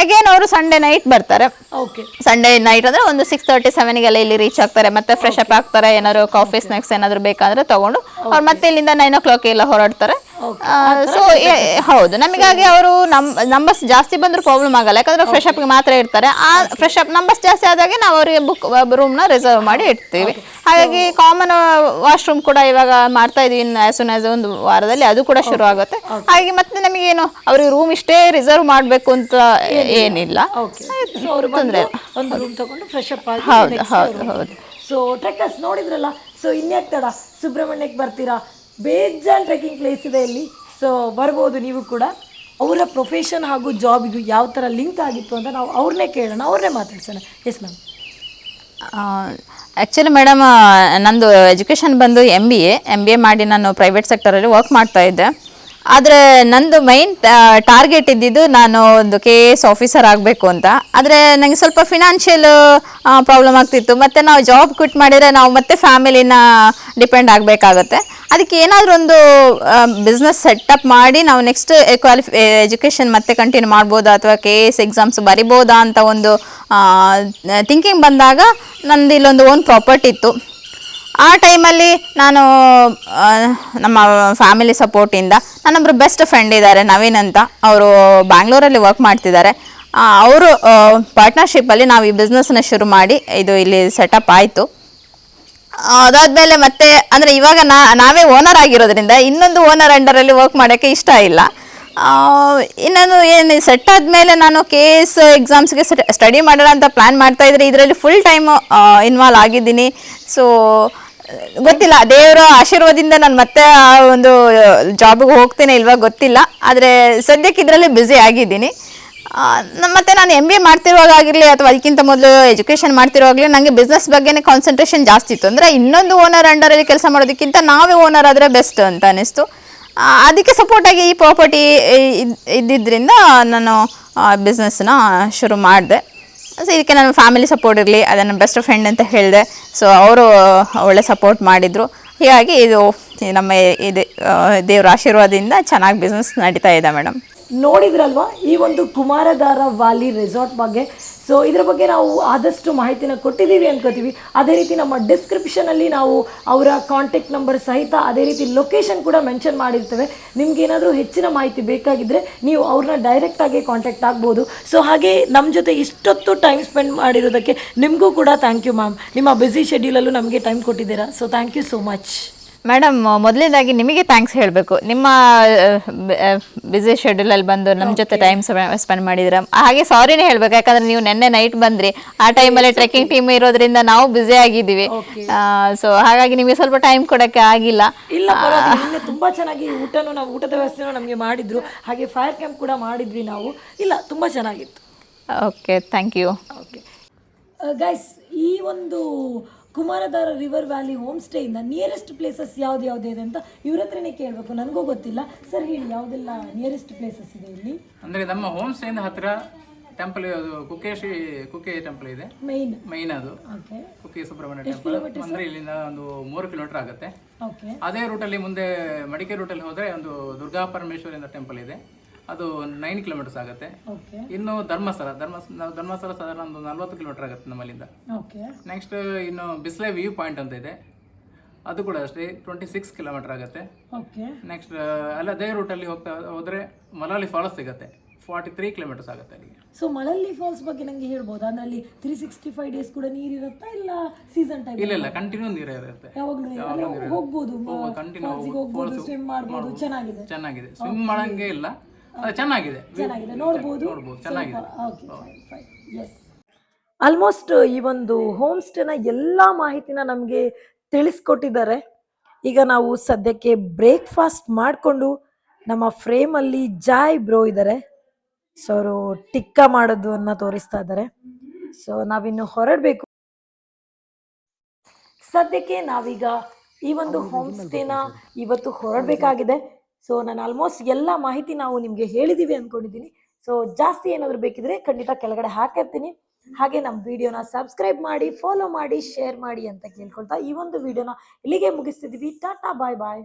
ಅಗೇನ್ ಅವರು ಸಂಡೇ ನೈಟ್ ಬರ್ತಾರೆ. ಓಕೆ ಸಂಡೇ ನೈಟ್ ಅಂದ್ರೆ ಒಂದು ಸಿಕ್ಸ್ ತರ್ಟಿ ಸೆವೆನ್ಗೆಲ್ಲ ಇಲ್ಲಿ ರೀಚ್ ಆಗ್ತಾರೆ. ಮತ್ತೆ ಫ್ರೆಶ್ ಅಪ್ ಆಗ್ತಾರೆ. ಏನಾದ್ರು ಕಾಫಿ ಸ್ನಾಕ್ಸ್ ಏನಾದ್ರು ಬೇಕಾದ್ರೆ ತಗೊಂಡು ಅವ್ರು ಮತ್ತೆ ಇಲ್ಲಿಂದ ನೈನ್ ಓ ಕ್ಲಾಕ್ ಎಲ್ಲ ಹೊರಡ್ತಾರೆ. ಸೊ ಹೌದು. ನಮಗಾಗಿ ಅವರು ನಮ್ ನಂಬರ್ಸ್ ಜಾಸ್ತಿ ಬಂದರೂ ಪ್ರಾಬ್ಲಮ್ ಆಗಲ್ಲ. ಯಾಕಂದ್ರೆ ಫ್ರೆಶ್ ಅಪ್ಗೆ ಮಾತ್ರ ಇರ್ತಾರೆ. ಆ ಫ್ರೆಶ್ ಅಪ್ ನಂಬರ್ಸ್ ಜಾಸ್ತಿ ಆದಾಗೆ ನಾವು ಅವರಿಗೆ ಬುಕ್ ರೂಮ್ನ ರಿಸರ್ವ್ ಮಾಡಿ ಇಡ್ತೀವಿ. ಹಾಗಾಗಿ ಕಾಮನ್ ವಾಶ್ರೂಮ್ ಕೂಡ ಇವಾಗ ಮಾಡ್ತಾ ಇದೀವಿ ಇನ್ನು ಆಸ್ ಸೂನ್ ಆಸ್ ಒಂದು ವಾರದಲ್ಲಿ ಅದು ಕೂಡ ಶುರು ಆಗುತ್ತೆ. ಹಾಗೆ ಮತ್ತೆ ನಮಗೇನು ಅವ್ರಿಗೆ ರೂಮ್ ಇಷ್ಟೇ ರಿಸರ್ವ್ ಮಾಡಬೇಕು ಅಂತ ಏನಿಲ್ಲ. ತೊಂದರೆ ಹೌದು, ಹೌದು, ಹೌದು. ಸೊ ಟ್ರೆಕ್ಕರ್ಸ್ ನೋಡಿದ್ರಲ್ಲ? ಸೊ ಇನ್ಯಾಕ್ ತಡ? ಸುಬ್ರಹ್ಮಣ್ಯಕ್ಕೆ ಬರ್ತೀರಾ? ಬೇಜಾನ್ ಟ್ರೆಕ್ಕಿಂಗ್ ಪ್ಲೇಸ್ ಇದೆ ಇಲ್ಲಿ ಸೊ ಬರ್ಬೋದು ನೀವು ಕೂಡ. ಅವರ ಪ್ರೊಫೆಷನ್ ಹಾಗೂ ಜಾಬಿಗೂ ಯಾವ ಥರ ಲಿಂಕ್ ಆಗಿತ್ತು ಅಂತ ನಾವು ಅವ್ರನ್ನೇ ಕೇಳೋಣ, ಅವ್ರನ್ನೇ ಮಾತಾಡ್ಸೋಣ. ಎಸ್ ಮ್ಯಾಮ್ ಆ್ಯಕ್ಚುಲಿ ಮೇಡಮ್ ನಂದು ಎಜುಕೇಷನ್ ಬಂದು M B A M B A ಮಾಡಿ ನಾನು ಪ್ರೈವೇಟ್ ಸೆಕ್ಟರಲ್ಲಿ ವರ್ಕ್ ಮಾಡ್ತಾ ಇದ್ದೆ. ಆದರೆ ನಂದು ಮೈನ್ ಟಾರ್ಗೆಟ್ ಇದ್ದಿದ್ದು ನಾನು ಒಂದು ಕೆ ಎ ಎಸ್ ಆಫೀಸರ್ ಆಗಬೇಕು ಅಂತ. ಆದರೆ ನನಗೆ ಸ್ವಲ್ಪ ಫಿನಾನ್ಷಿಯಲ್ ಪ್ರಾಬ್ಲಮ್ ಆಗ್ತಿತ್ತು. ಮತ್ತು ನಾವು ಜಾಬ್ ಕ್ವಿಟ್ ಮಾಡಿದರೆ ನಾವು ಮತ್ತೆ ಫ್ಯಾಮಿಲಿನ ಡಿಪೆಂಡ್ ಆಗಬೇಕಾಗತ್ತೆ. ಅದಕ್ಕೆ ಏನಾದರೂ ಒಂದು ಬಿಸ್ನೆಸ್ ಸೆಟಪ್ ಮಾಡಿ ನಾವು ನೆಕ್ಸ್ಟ್ ಕ್ವಾಲಿಫಿ ಎಜುಕೇಷನ್ ಮತ್ತೆ ಕಂಟಿನ್ಯೂ ಮಾಡ್ಬೋದಾ ಅಥವಾ ಕೆ ಎ ಎಸ್ ಎಕ್ಸಾಮ್ಸ್ ಬರಿಬೋದಾ ಅಂತ ಒಂದು ಥಿಂಕಿಂಗ್ ಬಂದಾಗ ನಂದು ಇಲ್ಲೊಂದು ಓನ್ ಪ್ರಾಪರ್ಟಿ ಇತ್ತು. ಆ ಟೈಮಲ್ಲಿ ನಾನು ನಮ್ಮ ಫ್ಯಾಮಿಲಿ ಸಪೋರ್ಟಿಂದ ನನ್ನೊಬ್ಬರು ಬೆಸ್ಟ್ ಫ್ರೆಂಡ್ ಇದ್ದಾರೆ, ನವೀನ್ ಅಂತ. ಅವರು ಬ್ಯಾಂಗ್ಳೂರಲ್ಲಿ ವರ್ಕ್ ಮಾಡ್ತಿದ್ದಾರೆ. ಅವರು ಪಾರ್ಟ್ನರ್ಶಿಪ್ಪಲ್ಲಿ ನಾವು ಈ ಬಿಸ್ನೆಸ್ನ ಶುರು ಮಾಡಿ ಇದು ಇಲ್ಲಿ ಸೆಟಪ್ ಆಯಿತು. ಅದಾದಮೇಲೆ ಮತ್ತೆ, ಅಂದರೆ ಇವಾಗ ನಾ, ನಾವೇ ಓನರ್ ಆಗಿರೋದ್ರಿಂದ ಇನ್ನೊಂದು ಓನರ್ ಅಂಡರಲ್ಲಿ ವರ್ಕ್ ಮಾಡೋಕ್ಕೆ ಇಷ್ಟ ಇಲ್ಲ. ಇನ್ನೊಂದು ಏನು ಸೆಟ್ ಆದಮೇಲೆ ನಾನು ಕೆ ಎಸ್ ಎಕ್ಸಾಮ್ಸ್ಗೆ ಸ್ಟಡಿ ಮಾಡೋಣ ಅಂತ ಪ್ಲ್ಯಾನ್ ಮಾಡ್ತಾ ಇದ್ರೆ ಇದರಲ್ಲಿ ಫುಲ್ ಟೈಮ್ ಇನ್ವಾಲ್ವ್ ಆಗಿದ್ದೀನಿ. ಸೊ ಗೊತ್ತಿಲ್ಲ ದೇವರ ಆಶೀರ್ವಾದದಿಂದ ನಾನು ಮತ್ತೆ ಆ ಒಂದು ಜಾಬ್ಗೆ ಹೋಗ್ತೇನೆ ಇಲ್ವಾ ಗೊತ್ತಿಲ್ಲ ಆದರೆ ಸದ್ಯಕ್ಕೆ ಇದರಲ್ಲಿ ಬ್ಯುಸಿ ಆಗಿದ್ದೀನಿ. ಮತ್ತೆ ನಾನು ಎಂ ಬಿ ಎ ಮಾಡ್ತಿರುವಾಗ ಆಗಿರಲಿ ಅಥವಾ ಅದಕ್ಕಿಂತ ಮೊದಲು ಎಜುಕೇಷನ್ ಮಾಡ್ತಿರುವಾಗಲೇ ನನಗೆ ಬಿಸ್ನೆಸ್ ಬಗ್ಗೆನೇ ಕಾನ್ಸಂಟ್ರೇಷನ್ ಜಾಸ್ತಿ ಇತ್ತು. ಅಂದರೆ ಇನ್ನೊಂದು ಓನರ್ ಅಂಡರಲ್ಲಿ ಕೆಲಸ ಮಾಡೋದಕ್ಕಿಂತ ನಾವೇ ಓನರ್ ಆದರೆ ಬೆಸ್ಟ್ ಅಂತ ಅನಿಸ್ತು. ಆ, ಅದಕ್ಕೆ ಸಪೋರ್ಟಾಗಿ ಈ ಪ್ರಾಪರ್ಟಿ ಇದ್ದಿದ್ದರಿಂದ ನಾನು ಬಿಸ್ನೆಸ್ನ ಶುರು ಮಾಡಿದೆ. ಸೊ ಇದಕ್ಕೆ ನನ್ನ ಫ್ಯಾಮಿಲಿ ಸಪೋರ್ಟ್ ಇರಲಿ, ಅದನ್ನು ಬೆಸ್ಟ್ ಫ್ರೆಂಡ್ ಅಂತ ಹೇಳಿದೆ. ಸೊ ಅವರು ಒಳ್ಳೆ ಸಪೋರ್ಟ್ ಮಾಡಿದರು. ಹೀಗಾಗಿ ಇದು ನಮ್ಮ ಇದು ದೇವ್ರ ಆಶೀರ್ವಾದದಿಂದ ಚೆನ್ನಾಗಿ ಬಿಸ್ನೆಸ್ ನಡೀತಾ ಇದೆ ಮೇಡಮ್ ನೋಡಿದ್ರಲ್ವಾ? ಈ ಒಂದು ಕುಮಾರಧಾರ ವ್ಯಾಲಿ ರೆಸಾರ್ಟ್ ಬಗ್ಗೆ. ಸೊ ಇದ್ರ ಬಗ್ಗೆ ನಾವು ಆದಷ್ಟು ಮಾಹಿತಿನ ಕೊಟ್ಟಿದ್ದೀವಿ ಅನ್ಕೋತೀವಿ. ಅದೇ ರೀತಿ ನಮ್ಮ ಡಿಸ್ಕ್ರಿಪ್ಷನಲ್ಲಿ ನಾವು ಅವರ ಕಾಂಟ್ಯಾಕ್ಟ್ ನಂಬರ್ ಸಹಿತ ಅದೇ ರೀತಿ ಲೊಕೇಶನ್ ಕೂಡ ಮೆನ್ಷನ್ ಮಾಡಿರ್ತೇವೆ. ನಿಮ್ಗೆ ಏನಾದರೂ ಹೆಚ್ಚಿನ ಮಾಹಿತಿ ಬೇಕಾಗಿದ್ದರೆ ನೀವು ಅವ್ರನ್ನ ಡೈರೆಕ್ಟಾಗಿ ಕಾಂಟ್ಯಾಕ್ಟ್ ಆಗ್ಬೋದು. ಸೊ ಹಾಗೆ ನಮ್ಮ ಜೊತೆ ಇಷ್ಟೊತ್ತು ಟೈಮ್ ಸ್ಪೆಂಡ್ ಮಾಡಿರೋದಕ್ಕೆ ನಿಮಗೂ ಕೂಡ ಥ್ಯಾಂಕ್ ಯು ಮ್ಯಾಮ್ ನಿಮ್ಮ ಬ್ಯುಸಿ ಶೆಡ್ಯೂಲಲ್ಲೂ ನಮಗೆ ಟೈಮ್ ಕೊಟ್ಟಿದ್ದೀರಾ? So thank you so much madam ಮೊದಲನೇದಾಗಿ ನಿಮಗೆ ಥ್ಯಾಂಕ್ಸ್ ಹೇಳಬೇಕು. ನಿಮ್ಮ ಬ್ಯುಸಿ ಶೆಡ್ಯೂಲಲ್ಲಿ ಬಂದು ನಮ್ಮ ಜೊತೆ ಟೈಮ್ ಸ್ಪೆಂಡ್ ಮಾಡಿದ್ರೆ ಹಾಗೆ ಸಾರಿನೇ ಹೇಳ್ಬೇಕು ಯಾಕಂದ್ರೆ ನೀವು ನೆನ್ನೆ ನೈಟ್ ಬಂದ್ರಿ. ಆ ಟೈಮಲ್ಲಿ ಟ್ರೆಕ್ಕಿಂಗ್ ಟೀಮ್ ಇರೋದ್ರಿಂದ ನಾವು ಬ್ಯುಸಿ ಆಗಿದ್ದೀವಿ. ಸೊ ಹಾಗಾಗಿ ನಿಮಗೆ ಸ್ವಲ್ಪ ಟೈಮ್ ಕೊಡೋಕ್ಕೆ ಆಗಿಲ್ಲ. ಇಲ್ಲ ತುಂಬ ಚೆನ್ನಾಗಿ ಊಟನೂ ನಾವು ಊಟದ ವ್ಯವಸ್ಥೆನೂ ನಮಗೆ ಮಾಡಿದ್ರು. ಹಾಗೆ ಫೈರ್ ಕ್ಯಾಂಪ್ ಕೂಡ ಮಾಡಿದ್ವಿ ನಾವು. ಇಲ್ಲ ತುಂಬಾ ಚೆನ್ನಾಗಿತ್ತು. Okay thank you okay guys ಈ ಒಂದು ಕುಮಾರಧಾರ ರಿವರ್ ವ್ಯಾಲಿ ಹೋಮ್ ಸ್ಟೇಯಿಂದ ನಿಯರೆಸ್ಟ್ ಪ್ಲೇಸಸ್ ಯಾವ್ದು ಯಾವ್ದು ಇದೆ ಅಂತ ಇವ್ರ ಹತ್ರನೇ ಕೇಳಬೇಕು. ನನಗೂ ಗೊತ್ತಿಲ್ಲ. ಸರ್ ಹೇಳಿ ಯಾವುದೆಲ್ಲ ನಿಯರೆಸ್ಟ್ ಪ್ಲೇಸಸ್ ಇದೆ ಇಲ್ಲಿ? ಅಂದರೆ ನಮ್ಮ ಹೋಮ್ ಸ್ಟೇಯಿಂದ ಹತ್ತಿರ ಟೆಂಪಲ್ ಅದು ಕುಕೇಶಿ ಕುಕ್ಕೆ ಟೆಂಪಲ್ ಇದೆ. ಮೈನ್ ಮೈನ್ ಅದು. ಓಕೆ ಕುಕ್ಕೆ ಸುಬ್ರಹ್ಮಣ್ಯ ಟೆಂಪಲ್ ಅಂದರೆ ಇಲ್ಲಿಂದ ಒಂದು ಮೂರು ಕಿಲೋಮೀಟರ್ ಆಗುತ್ತೆ. ಓಕೆ ಅದೇ ರೂಟಲ್ಲಿ ಮುಂದೆ ಮಡಿಕೆ ರೂಟಲ್ಲಿ ಹೋದರೆ ಒಂದು ದುರ್ಗಾ ಪರಮೇಶ್ವರಿ ಅಂತ ಟೆಂಪಲ್ ಇದೆ. ಅದು ನೈನ್ ಕಿಲೋಮೀಟರ್ಸ್ ಆಗುತ್ತೆ. ಓಕೆ ಇನ್ನು ಧರ್ಮಸ್ಥಳ ಧರ್ಮ ಧರ್ಮಸ್ಥಳ ಸಾಧಾರಣ ಒಂದು ನಲ್ವತ್ತು ಕಿಲೋಮೀಟರ್ ಆಗುತ್ತೆ ನಮ್ಮಲ್ಲಿಂದ. ಓಕೆ ನೆಕ್ಸ್ಟ್ ಇನ್ನು ಬಿಸ್ಲೆ ವ್ಯೂ ಪಾಯಿಂಟ್ ಅಂತ ಇದೆ. ಅದು ಕೂಡ ಅಷ್ಟೇ ಟ್ವೆಂಟಿ ಸಿಕ್ಸ್ ಕಿಲೋಮೀಟರ್ ಆಗುತ್ತೆ ಓಕೆ ನೆಕ್ಸ್ಟ್ ಅಲ್ಲ ಅದೇ ರೂಟಲ್ಲಿ ಹೋಗ್ತಾ ಹೋದ್ರೆ ಮಲಾಲಿ ಫಾಲ್ಸ್ ಸಿಗುತ್ತೆ. ಫಾರ್ಟಿ ತ್ರೀ ಕಿಲೋಮೀಟರ್ಸ್ ಆಗುತ್ತೆ ಅಲ್ಲಿಗೆ. ಸೊ ಮಳಲ್ಲಿ ಫಾಲ್ಸ್ ಬಗ್ಗೆ ನಂಗೆ ಹೇಳ್ಬೋದು? ಅಂದ್ರೆ ಅಲ್ಲಿ ತ್ರೀ ಸಿಕ್ಸ್ಟಿ ಫೈವ್ ಡೇಸ್ ಕೂಡ ನೀರಿರುತ್ತಾ ಇಲ್ಲ ಸೀಸನ್ ಟೈಮ್ ಇಲ್ಲ ಇಲ್ಲ ಕಂಟಿನ್ಯೂ ನೀರು ಇರುತ್ತೆ. ಯಾವಾಗಲೂ ನೀರು- ಹೋಗ್ಬೋದು ಕಂಟಿನ್ಯೂ ಹೋಗ್ಬೋದು ಸ್ವಿಮ್ ಮಾಡ್ಬೋದು ಚೆನ್ನಾಗಿದೆ. ಚೆನ್ನಾಗಿದೆ. ಸ್ವಿಮ್ ಮಾಡಂಗೆ ಇಲ್ಲ. ಚೆನ್ನಾಗಿದೆ. ಚೆನ್ನಾಗಿದೆ. ನೋಡ್ಬೋದು. ಓಕೆ ಫೈನ್ ಎಸ್ ಆಲ್ಮೋಸ್ಟ್ ಈ ಒಂದು ಹೋಮ್ ಸ್ಟೇನ ಎಲ್ಲ ಮಾಹಿತಿನ ನಮಗೆ ತಿಳಿಸ್ಕೊಟ್ಟಿದ್ದಾರೆ. ಈಗ ನಾವು ಸದ್ಯಕ್ಕೆ ಬ್ರೇಕ್ಫಾಸ್ಟ್ ಮಾಡಿಕೊಂಡು ನಮ್ಮ ಫ್ರೇಮಲ್ಲಿ ಜಾಯ್ ಬ್ರೋ ಇದ್ದಾರೆ. ಸೊ ಅವರು ಟಿಕ್ಕ ಮಾಡೋದನ್ನು ತೋರಿಸ್ತಾ ಇದ್ದಾರೆ. ಸೊ ನಾವಿನ್ನು ಹೊರಡಬೇಕು. ಸದ್ಯಕ್ಕೆ ನಾವೀಗ ಈ ಒಂದು ಹೋಮ್ ಸ್ಟೇನ ಇವತ್ತು ಹೊರಡಬೇಕಾಗಿದೆ. ಸೊ ನಾನು ಆಲ್ಮೋಸ್ಟ್ ಎಲ್ಲ ಮಾಹಿತಿ ನಾವು ನಿಮಗೆ ಹೇಳಿದ್ದೀವಿ ಅಂದ್ಕೊಂಡಿದ್ದೀನಿ ಸೊ ಜಾಸ್ತಿ ಏನಾದರೂ ಬೇಕಿದ್ರೆ ಖಂಡಿತ ಕೆಳಗಡೆ ಹಾಕಿರ್ತೀನಿ. ಹಾಗೆ ನಮ್ಮ ವಿಡಿಯೋನ ಸಬ್ಸ್ಕ್ರೈಬ್ ಮಾಡಿ ಫಾಲೋ ಮಾಡಿ ಶೇರ್ ಮಾಡಿ ಅಂತ ಕೇಳ್ಕೊಳ್ತಾ ಈ ಒಂದು ವಿಡಿಯೋನ ಇಲ್ಲಿಗೆ ಮುಗಿಸ್ತಿದ್ದೀವಿ. ಟಾಟಾ ಬಾಯ್ ಬಾಯ್